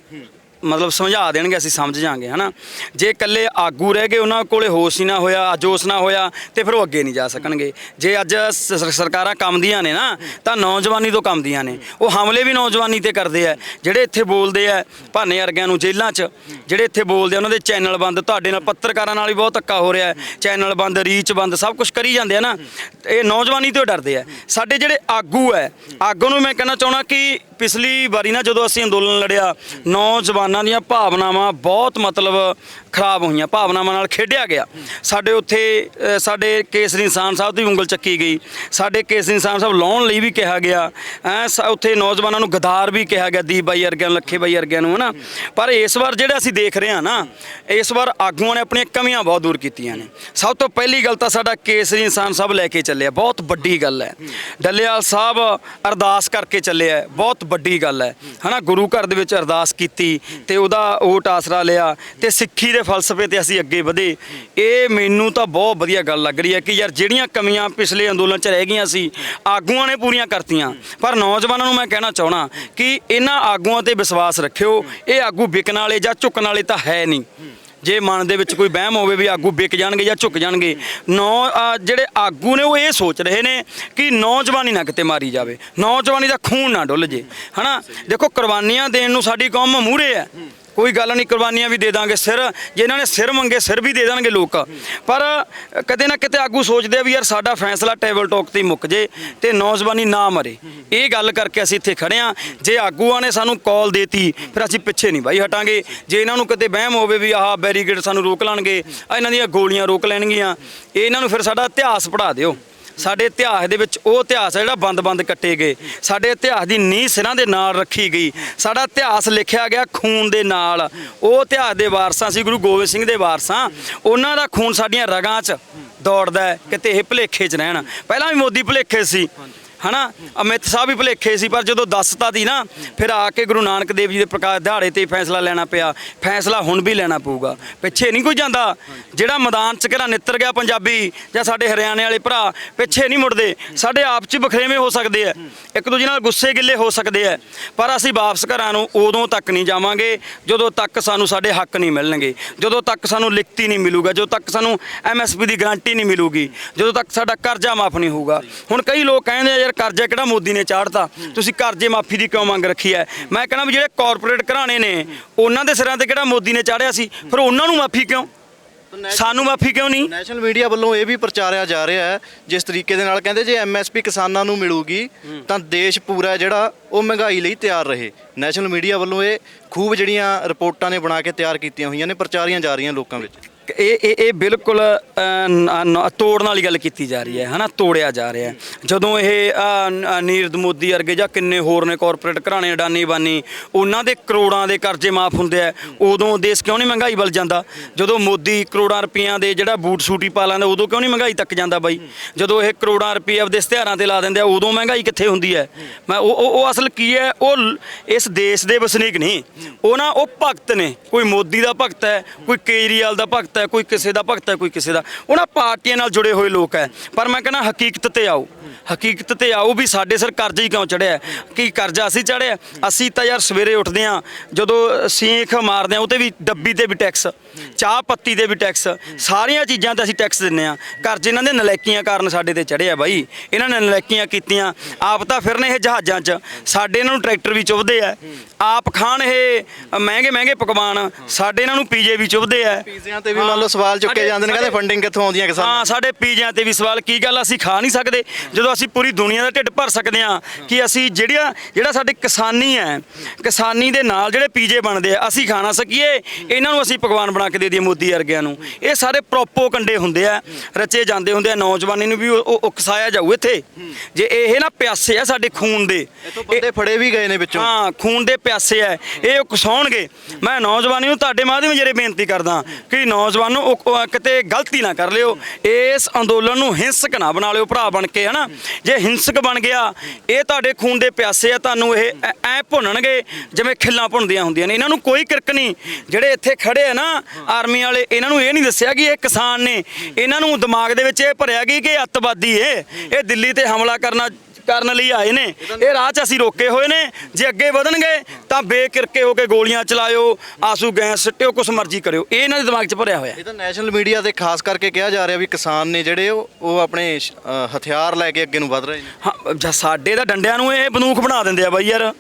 ਮਤਲਬ ਸਮਝਾ ਦੇਣਗੇ, ਅਸੀਂ ਸਮਝ ਜਾਾਂਗੇ, ਹਨਾ। ਜੇ ਇਕੱਲੇ ਆਗੂ ਰਹਿ ਗਏ, ਉਹਨਾਂ ਕੋਲੇ ਹੋਸ਼ ਹੀ ਨਾ ਹੋਇਆ ਜੋਸ਼ ਨਾ ਹੋਇਆ, ਤੇ ਫਿਰ ਉਹ ਅੱਗੇ ਨਹੀਂ ਜਾ ਸਕਣਗੇ। ਜੇ ਅੱਜ ਸ- ਸਰਕਾਰਾਂ ਕੰਮਦੀਆਂ ਨੇ ਨਾ, ਤਾਂ ਨੌਜਵਾਨੀ ਤੋਂ ਕੰਮਦੀਆਂ ਨੇ। ਉਹ ਹਮਲੇ ਵੀ ਨੌਜਵਾਨੀ ਤੇ ਕਰਦੇ ਆ ਜਿਹੜੇ ਇੱਥੇ ਬੋਲਦੇ ਆ ਭਾਨੇ ਵਰਗਿਆਂ ਨੂੰ ਜੇਲ੍ਹਾਂ 'ਚ, ਜਿਹੜੇ ਇੱਥੇ ਬੋਲਦੇ ਆ ਉਹਨਾਂ ਦੇ ਚੈਨਲ ਬੰਦ, ਤੁਹਾਡੇ ਨਾਲ ਪੱਤਰਕਾਰਾਂ ਨਾਲ ਵੀ ਬਹੁਤ ਧੱਕਾ ਹੋ ਰਿਹਾ ਹੈ ਚੈਨਲ ਬੰਦ, ਰੀਚ ਬੰਦ, ਸਭ ਕੁਝ ਕਰੀ ਜਾਂਦੇ ਆ ਨਾ, ਇਹ ਨੌਜਵਾਨੀ ਤੋਂ ਡਰਦੇ ਆ ਸਾਡੇ ਜਿਹੜੇ ਆਗੂ ਹੈ ਆਗੂ ਨੂੰ ਮੈਂ ਕਹਿਣਾ ਚਾਹਣਾ ਕਿ ਪਿਛਲੀ ਵਾਰੀ ਨਾ ਜਦੋਂ ਅਸੀਂ ਅੰਦੋਲਨ ਲੜਿਆ, ਨੌਜਵਾਨ ਦੀਆਂ ਭਾਵਨਾਵਾਂ ਬਹੁਤ ਮਤਲਬ ਖਰਾਬ ਹੋਈਆਂ, ਭਾਵਨਾਵਾਂ ਨਾਲ ਖੇਡਿਆ ਗਿਆ। ਸਾਡੇ ਉੱਥੇ ਸਾਡੇ ਕੇਸਰੀ ਇਨਸਾਨ ਸਾਹਿਬ ਦੀ ਉਂਗਲ ਚੱਕੀ ਗਈ। ਸਾਡੇ ਕੇਸਰੀ ਇਨਸਾਨ ਸਾਹਿਬ ਲਾਉਣ ਲਈ ਵੀ ਕਿਹਾ ਗਿਆ। ਐ ਉੱਥੇ ਨੌਜਵਾਨਾਂ ਨੂੰ ਗਦਾਰ ਵੀ ਕਿਹਾ ਗਿਆ, ਦੀਪ ਬਾਈ ਅਰਗਿਆਂ ਨੂੰ, ਲੱਖੇ ਬਾਈ ਅਰਗਿਆਂ ਨੂੰ, ਹਨਾ? ਪਰ ਇਸ ਵਾਰ ਜਿਹੜਾ ਅਸੀਂ ਦੇਖ ਰਹੇ ਹਾਂ ਨਾ, ਇਸ ਵਾਰ ਆਗੂਆਂ ਨੇ ਆਪਣੀਆਂ ਕਮੀਆਂ ਬਹੁਤ ਦੂਰ ਕੀਤੀਆਂ ਨੇ। ਸਭ ਤੋਂ ਪਹਿਲੀ ਗੱਲ ਤਾਂ ਸਾਡਾ ਕੇਸਰੀ ਇਨਸਾਨ ਸਾਹਿਬ ਲੈ ਕੇ ਚੱਲਿਆ। ਬਹੁਤ ਵੱਡੀ ਗੱਲ ਹੈ। ਡੱਲੇਵਾਲ ਸਾਹਿਬ ਅਰਦਾਸ ਕਰਕੇ ਚੱਲਿਆ ਬਹੁਤ ਵੱਡੀ ਗੱਲ ਹੈ। ਹਨਾ? ਗੁਰੂ ਘਰ ਦੇ ਵਿੱਚ ਅਰਦਾਸ ਕੀਤੀ। ਤੇ ਉਹਦਾ ਓਟ ਆਸਰਾ ਲਿਆ ਤੇ ਸਿੱਖੀ ਦੇ ਫਲਸਫੇ ਤੇ ਅਸੀਂ ਅੱਗੇ ਵਧੇ। ਇਹ ਮੈਨੂੰ ਤਾਂ ਬਹੁਤ ਵਧੀਆ ਗੱਲ ਲੱਗ ਰਹੀ ਹੈ ਕਿ ਯਾਰ ਜਿਹੜੀਆਂ ਕਮੀਆਂ ਪਿਛਲੇ ਅੰਦੋਲਨ 'ਚ ਰਹਿ ਗਈਆਂ ਸੀ, ਆਗੂਆਂ ਨੇ ਪੂਰੀਆਂ ਕਰਤੀਆਂ। ਪਰ ਨੌਜਵਾਨਾਂ ਨੂੰ ਮੈਂ ਕਹਿਣਾ ਚਾਹਣਾ ਕਿ ਇਹਨਾਂ ਆਗੂਆਂ ਤੇ ਵਿਸ਼ਵਾਸ ਰੱਖਿਓ, ਇਹ ਆਗੂ ਵਿਕਣ ਵਾਲੇ ਜਾਂ ਝੁਕਣ ਵਾਲੇ ਤਾਂ ਹੈ ਨਹੀਂ। ਜੇ ਮਨ ਦੇ ਵਿੱਚ ਕੋਈ ਵਹਿਮ ਹੋਵੇ ਵੀ ਆਗੂ ਵਿਕ ਜਾਣਗੇ ਜਾਂ ਝੁਕ ਜਾਣਗੇ, ਨੌ ਜਿਹੜੇ ਆਗੂ ਨੇ ਉਹ ਇਹ ਸੋਚ ਰਹੇ ਨੇ ਕਿ ਨੌਜਵਾਨੀ ਨਾ ਕਿਤੇ ਮਾਰੀ ਜਾਵੇ। ਨੌਜਵਾਨੀ ਦਾ ਖੂਨ ਨਾ ਡੁੱਲ ਜੇ। ਹਨਾ? ਦੇਖੋ, ਕੁਰਬਾਨੀਆਂ ਦੇਣ ਨੂੰ ਸਾਡੀ ਕੌਮ ਮੂਹਰੇ ਹੈ। ਕੋਈ ਗੱਲ ਨਹੀਂ, ਕੁਰਬਾਨੀਆਂ ਵੀ ਦੇ ਦਾਂਗੇ ਸਿਰ। ਜੇ ਇਹਨਾਂ ਨੇ ਸਿਰ ਮੰਗੇ, ਸਿਰ ਵੀ ਦੇ ਦੇਣਗੇ ਲੋਕ। ਪਰ ਕਦੇ ਨਾ ਕਿਤੇ ਆਗੂ ਸੋਚਦੇ ਆ ਵੀ ਯਾਰ ਸਾਡਾ ਫੈਸਲਾ ਟੇਬਲ ਟਾਕ ਤੇ ਹੀ ਮੁੱਕ ਜੇ ਤੇ ਨੌਜਵਾਨੀ ਨਾ ਮਰੇ। ਇਹ ਗੱਲ ਕਰਕੇ ਅਸੀਂ ਇੱਥੇ ਖੜੇ ਆ। ਜੇ ਆਗੂਆਂ ਨੇ ਸਾਨੂੰ ਕਾਲ ਦੇਤੀ, ਫਿਰ ਅਸੀਂ ਪਿੱਛੇ ਨਹੀਂ ਬਾਈ ਹਟਾਂਗੇ। ਜੇ ਇਹਨਾਂ ਨੂੰ ਕਿਤੇ ਵਹਿਮ ਹੋਵੇ ਵੀ ਆਹ ਬੈਰੀਕੇਡ ਸਾਨੂੰ ਰੋਕ ਲੈਣਗੇ ਇਹਨਾਂ ਦੀਆਂ ਗੋਲੀਆਂ ਰੋਕ ਲੈਣਗੀਆਂ ਇਹਨਾਂ ਨੂੰ ਫਿਰ ਸਾਡਾ ਇਤਿਹਾਸ ਪੜ੍ਹਾ ਦਿਓ। ਸਾਡੇ ਇਤਿਹਾਸ ਦੇ ਵਿੱਚ ਉਹ ਇਤਿਹਾਸ ਹੈ ਜਿਹੜਾ ਬੰਦ-ਬੰਦ ਕੱਟੇ ਗਏ। ਸਾਡੇ ਇਤਿਹਾਸ ਦੀ ਨੀਂਹ ਸਿਰਾਂ ਦੇ ਨਾਲ ਰੱਖੀ ਗਈ। ਸਾਡਾ ਇਤਿਹਾਸ ਲਿਖਿਆ ਗਿਆ ਖੂਨ ਦੇ ਨਾਲ। ਉਹ ਇਤਿਹਾਸ ਦੇ ਵਾਰਸਾਂ ਸੀ, ਗੁਰੂ ਗੋਬਿੰਦ ਸਿੰਘ ਦੇ ਵਾਰਸਾਂ। ਉਹਨਾਂ ਦਾ ਖੂਨ ਸਾਡੀਆਂ ਰਗਾਂ 'ਚ ਦੌੜਦਾ ਹੈ, ਕਿਤੇ ਇਹ ਭੁਲੇਖੇ 'ਚ ਰਹਿਣ। ਪਹਿਲਾਂ ਵੀ ਮੋਦੀ ਭੁਲੇਖੇ ਸੀ। ਹਨਾ? ਅਮਿਤ ਸਾਹਿਬ ਵੀ ਭੁਲੇਖੇ ਸੀ, ਪਰ ਜਦੋਂ ਦੱਸਤਾ ਦੀ ਨਾ, ਫਿਰ ਆ ਕੇ ਗੁਰੂ ਨਾਨਕ ਦੇਵ ਜੀ ਦੇ ਪ੍ਰਕਾਸ਼ ਦਿਹਾੜੇ ਤੇ ਫੈਸਲਾ ਲੈਣਾ ਪਿਆ। ਫੈਸਲਾ ਹੁਣ ਵੀ ਲੈਣਾ ਪਊਗਾ। ਪਿੱਛੇ ਨਹੀਂ ਕੋਈ ਜਾਂਦਾ? ਜਿਹੜਾ ਮੈਦਾਨ 'ਚ ਕਿਹੜਾ ਨਿੱਤਰ ਗਿਆ ਪੰਜਾਬੀ ਜਾਂ ਸਾਡੇ ਹਰਿਆਣੇ ਵਾਲੇ ਭਰਾ, ਪਿੱਛੇ ਨਹੀਂ ਮੁੜਦੇ। ਸਾਡੇ ਆਪ 'ਚ ਬਖਰੇਵੇਂ ਹੋ ਸਕਦੇ ਆ ਇੱਕ ਦੂਜੇ ਨਾਲ ਗੁੱਸੇ ਗਿੱਲੇ ਹੋ ਸਕਦੇ ਆ ਪਰ ਅਸੀਂ ਵਾਪਸ ਘਰਾਂ ਨੂੰ ਉਦੋਂ ਤੱਕ ਨਹੀਂ ਜਾਵਾਂਗੇ, ਜਦੋਂ ਤੱਕ ਸਾਨੂੰ ਸਾਡੇ ਹੱਕ ਨਹੀਂ ਮਿਲਣਗੇ। ਜਦੋਂ ਤੱਕ ਸਾਨੂੰ ਲਿਖਤੀ ਨਹੀਂ ਮਿਲੂਗਾ, ਜਦੋਂ ਤੱਕ ਸਾਨੂੰ ਐਮਐਸਪੀ ਦੀ ਗਾਰੰਟੀ ਨਹੀਂ ਮਿਲੂਗੀ, ਜਦੋਂ ਤੱਕ ਸਾਡਾ ਕਰਜ਼ਾ ਮਾਫ ਨਹੀਂ ਹੋਊਗਾ। ਹੁਣ ਕਈ ਲੋਕ ਕਹਿੰਦੇ ਆ ਯਾਰ ਕਰਜ਼ਾ ਕਿਹੜਾ ਮੋਦੀ ਨੇ ਚਾੜਤਾ? ਤੁਸੀਂ ਕਰਜ਼ੇ ਮਾਫੀ ਦੀ ਕਿਉਂ ਮੰਗ ਰੱਖੀ ਹੈ ਮੈਂ ਕਹਿੰਦਾ ਵੀ ਜਿਹੜੇ ਕਾਰਪੋਰੇਟ ਘਰਾਣੇ ਨੇ ਉਹਨਾਂ ਦੇ ਸਿਰਾਂ ਤੇ ਕਿਹੜਾ ਮੋਦੀ ਨੇ ਚਾੜਿਆ ਸੀ? ਫਿਰ ਉਹਨਾਂ ਨੂੰ ਮਾਫੀ ਕਿਉਂ? ਸਾਨੂੰ ਮਾਫੀ ਕਿਉਂ ਨਹੀਂ? ਨੈਸ਼ਨਲ ਮੀਡੀਆ ਵੱਲੋਂ ਇਹ ਵੀ ਪ੍ਰਚਾਰਿਆ ਜਾ ਰਿਹਾ ਹੈ ਜਿਸ ਤਰੀਕੇ ਦੇ ਨਾਲ ਕਹਿੰਦੇ ਜੇ ਐਮਐਸਪੀ ਕਿਸਾਨਾਂ ਨੂੰ ਮਿਲੂਗੀ ਤਾਂ ਦੇਸ਼ ਪੂਰਾ ਜਿਹੜਾ ਉਹ ਮਹਿੰਗਾਈ ਲਈ ਤਿਆਰ ਰਹੇ। ਨੈਸ਼ਨਲ ਮੀਡੀਆ ਵੱਲੋਂ ਇਹ ਖੂਬ ਜਿਹੜੀਆਂ ਰਿਪੋਰਟਾਂ ਨੇ ਬਣਾ ਕੇ ਤਿਆਰ ਕੀਤੀਆਂ ਹੋਈਆਂ ਨੇ ਪ੍ਰਚਾਰੀਆਂ ਜਾ ਰਹੀਆਂ ਲੋਕਾਂ ਵਿੱਚ। ਇਹ ਇਹ ਇਹ ਬਿਲਕੁਲ ਅ, ਨ- ਨ- ਤੋੜਨ ਵਾਲੀ ਗੱਲ ਕੀਤੀ ਜਾ ਰਹੀ ਹੈ ਹਨਾ? ਤੋੜਿਆ ਜਾ ਰਿਹਾ ਹੈ। ਜਦੋਂ ਇਹ ਅ, ਨ- ਨੀਰਦ ਮੋਦੀ ਵਰਗੇ ਜਾਂ ਕਿੰਨੇ ਹੋਰ ਨੇ ਕਾਰਪੋਰੇਟ ਘਰਾਣੇ ਅਡਾਨੀ ਬਾਨੀ ਉਹਨਾਂ ਦੇ ਕਰੋੜਾਂ ਦੇ ਕਰਜ਼ੇ ਮਾਫ ਹੁੰਦੇ ਆ ਉਦੋਂ ਦੇਸ਼ ਕਿਉਂ ਨਹੀਂ ਮਹਿੰਗਾਈ ਵੱਲ ਜਾਂਦਾ? ਜਦੋਂ ਮੋਦੀ ਕਰੋੜਾਂ ਰੁਪਈਆਂ ਦੇ ਜਿਹੜਾ ਬੂਟ ਸੂਟ ਹੀ ਪਾ ਲੈਂਦਾ ਉਦੋਂ ਕਿਉਂ ਨਹੀਂ ਮਹਿੰਗਾਈ ਤੱਕ ਜਾਂਦਾ ਬਾਈ? ਜਦੋਂ ਇਹ ਕਰੋੜਾਂ ਰੁਪਏ ਆਪਦੇ ਇਸ਼ਤਿਹਾਰਾਂ ਤੇ ਲਾ ਦਿੰਦੇ ਆ ਉਦੋਂ ਮਹਿੰਗਾਈ ਕਿੱਥੇ ਹੁੰਦੀ ਹੈ? ਮੈਂ ਉਹ ਉਹ ਉਹ ਅਸਲ ਕੀ ਹੈ? ਉਹ ਲ- ਇਸ ਦੇਸ਼ ਦੇ ਵਸਨੀਕ ਨਹੀਂ। ਉਹ ਨਾ ਉਹ ਭਗਤ ਨੇ। ਕੋਈ ਮੋਦੀ ਦਾ ਭਗਤ ਹੈ ਕੋਈ ਕੇਜਰੀਵਾਲ ਦਾ ਭਗਤ ਭਗਤ ਹੈ, ਕੋਈ ਕਿਸੇ ਦਾ ਭਗਤ ਹੈ, ਕੋਈ ਕਿਸੇ ਦਾ। ਉਹਨਾਂ ਪਾਰਟੀਆਂ ਨਾਲ ਜੁੜੇ ਹੋਏ ਲੋਕ ਹੈ। ਪਰ ਮੈਂ ਕਹਿੰਦਾ, ਹਕੀਕਤ ਤੇ ਆਓ। ਹਕੀਕਤ ਤੇ ਆਓ ਵੀ ਸਾਡੇ ਸਿਰ ਕਰਜ਼ਾ ਹੀ ਕਿਉਂ ਚੜਿਆ ਕੀ ਕਰਜ਼ਾ ਅਸੀਂ ਚੜਿਆ ਅਸੀਂ ਤਾਂ ਯਾਰ ਸਵੇਰੇ ਉੱਠਦੇ ਆ ਜਦੋਂ ਸੀਖ ਮਾਰਦੇ ਆ ਉਹ ਤੇ ਵੀ ਡੱਬੀ ਤੇ ਵੀ ਟੈਕਸ। ਚਾਹ ਪੱਤੀ ਤੇ ਵੀ ਟੈਕਸ ਸਾਰੀਆਂ ਚੀਜ਼ਾਂ ਤੇ ਅਸੀਂ ਟੈਕਸ ਦਿੰਨੇ ਆ। ਕਰਜ਼ੇ ਇਹਨਾਂ ਦੇ ਨਲਾਇਕੀਆਂ ਕਾਰਨ ਸਾਡੇ ਤੇ ਚੜਿਆ ਬਾਈ। ਇਹਨਾਂ ਨੇ ਨਲਾਇਕੀਆਂ ਕੀਤੀਆਂ। ਆਪ ਤਾਂ ਫਿਰਨੇ ਇਹ ਜਹਾਜ਼ਾਂ 'ਚ। ਸਾਡੇ ਇਹਨਾਂ ਨੂੰ ਟਰੈਕਟਰ ਵੀ ਚੁੱਭਦੇ ਆ। ਆਪ ਖਾਣ ਇਹ ਮਹਿੰਗੇ ਮਹਿੰਗੇ ਪਕਵਾਨ ਸਾਡੇ ਇਹਨਾਂ ਨੂੰ ਪੀਜੇ ਵੀ ਚੁੱਭਦੇ ਆ। ਪੀਜ਼ਿਆਂ ਤੇ ਵੀ ਮੰਨ ਲਓ ਸਵਾਲ ਚੁੱਕੇ ਜਾਂਦੇ ਨੇ ਕਹਿੰਦੇ ਫੰਡਿੰਗ ਕਿੱਥੋਂ ਆਉਂਦੀ ਹੈ ਕਿਸਾਨ ਹਾਂ ਸਾਡੇ ਪੀਜਿਆਂ ਤੇ ਵੀ ਸਵਾਲ ਕੀ ਗੱਲ ਅਸੀਂ ਖਾ ਨਹੀਂ ਸਕਦੇ? ਜਦੋਂ ਅਸੀਂ ਪੂਰੀ ਦੁਨੀਆ ਦਾ ਢਿੱਡ ਭਰ ਸਕਦੇ ਹਾਂ ਕਿ ਅਸੀਂ ਜਿਹੜੀਆਂ ਜਿਹੜਾ ਸਾਡੇ ਕਿਸਾਨੀ ਹੈ ਕਿਸਾਨੀ ਦੇ ਨਾਲ ਜਿਹੜੇ ਪੀਜੇ ਬਣਦੇ ਆ ਅਸੀਂ ਖਾ ਨਾ ਸਕੀਏ ਇਹਨਾਂ ਨੂੰ ਅਸੀਂ ਪਕਵਾਨ ਬਣਾ ਕੇ ਦੇ ਦਈਏ ਮੋਦੀ ਵਰਗਿਆਂ ਨੂੰ। ਇਹ ਸਾਰੇ ਪ੍ਰੋਪੋ ਕੰਡੇ ਹੁੰਦੇ ਆ ਰਚੇ ਜਾਂਦੇ ਹੁੰਦੇ ਆ ਨੌਜਵਾਨੀ ਨੂੰ ਵੀ ਉਹ- ਉਕਸਾਇਆ ਜਾਊ ਇੱਥੇ। ਜੇ ਇਹ ਨਾ ਪਿਆਸੇ ਆ ਸਾਡੇ ਖੂਨ ਦੇ ਤੋਂ ਬੰਦੇ ਫੜੇ ਵੀ ਗਏ ਨੇ ਵਿੱਚੋਂ। ਹਾਂ ਖੂਨ ਦੇ ਪਿਆਸੇ ਐ ਇਹ ਉਕਸਾਉਣਗੇ। ਮੈਂ ਨੌਜਵਾਨੀ ਨੂੰ ਤੁਹਾਡੇ ਮਾਧਿਅਮ ਜਿਹੜੇ ਬੇਨਤੀ ਕਰਦਾ ਕਿ ਨੌਜਵਾਨੋ ਉਹ- ਉਹ ਕਿਤੇ ਗਲਤੀ ਨਾ ਕਰ ਲਿਓ। ਇਸ ਅੰਦੋਲਨ ਨੂੰ ਹਿੰਸਕ ਨਾ ਬਣਾ ਲਿਓ ਭਰਾ ਬਣ ਕੇ ਹਨਾ? ਜੇ ਹਿੰਸਕ ਬਣ ਗਿਆ ਇਹ ਤੁਹਾਡੇ ਖੂਨ ਦੇ ਪਿਆਸੇ ਆ ਤੁਹਾਨੂੰ ਇਹ ਐ- ਐ ਭੁੰਨਣਗੇ ਜਿਵੇਂ ਖਿੱਲਾਂ ਭੁੰਨਦੀਆਂ ਹੁੰਦੀਆਂ ਨੇ। ਇਹਨਾਂ ਨੂੰ ਕੋਈ ਕਿਰਕ ਨਹੀਂ। ਜਿਹੜੇ ਇੱਥੇ ਖੜੇ ਆ ਨਾ ਆਰਮੀ ਵਾਲੇ ਇਹਨਾਂ ਨੂੰ ਇਹ ਨਹੀਂ ਦੱਸਿਆ ਕਿ ਇਹ ਕਿਸਾਨ ਨੇ। ਇਹਨਾਂ ਨੂੰ ਦਿਮਾਗ ਦੇ ਵਿੱਚ ਇਹ ਭਰਿਆ ਗਈ ਕਿ ਇਹ ਅੱਤਵਾਦੀ ਏ। ਇਹ ਦਿੱਲੀ ਤੇ ਹਮਲਾ ਕਰਨਾ ਕਰਨ ਲਈ ਆਏ ਨੇ। ਇਹ ਰਾਹ 'ਚ ਅਸੀਂ ਰੋਕੇ ਹੋਏ ਨੇ। ਜੇ ਅੱਗੇ ਵਧਣਗੇ ਤਾਂ ਬੇਕਿਰਕੇ ਹੋ ਕੇ ਗੋਲੀਆਂ ਚਲਾਇਓ ਆਸੂ ਗੈਸ ਸਿੱਟਿਓ ਕੁਛ ਮਰਜ਼ੀ ਕਰਿਓ। ਇਹ ਇਹਨਾਂ ਦੇ ਦਿਮਾਗ 'ਚ ਭਰਿਆ ਹੋਇਆ। ਇਹ ਤਾਂ ਨੈਸ਼ਨਲ ਮੀਡੀਆ ਤੇ ਖਾਸ ਕਰਕੇ ਕਿਹਾ ਜਾ ਰਿਹਾ ਵੀ ਕਿਸਾਨ ਨੇ ਜਿਹੜੇ ਉਹ ਆਪਣੇ ਹਥਿਆਰ ਲੈ ਕੇ ਅੱਗੇ ਨੂੰ ਵਧ ਰਹੇ ਨੇ। ਸਾਡੇ ਤਾਂ ਡੰਡਿਆਂ ਨੂੰ ਇਹ ਬੰਦੂਕ ਬਣਾ ਦਿੰਦੇ ਆ ਬਾਈ ਯਾਰ।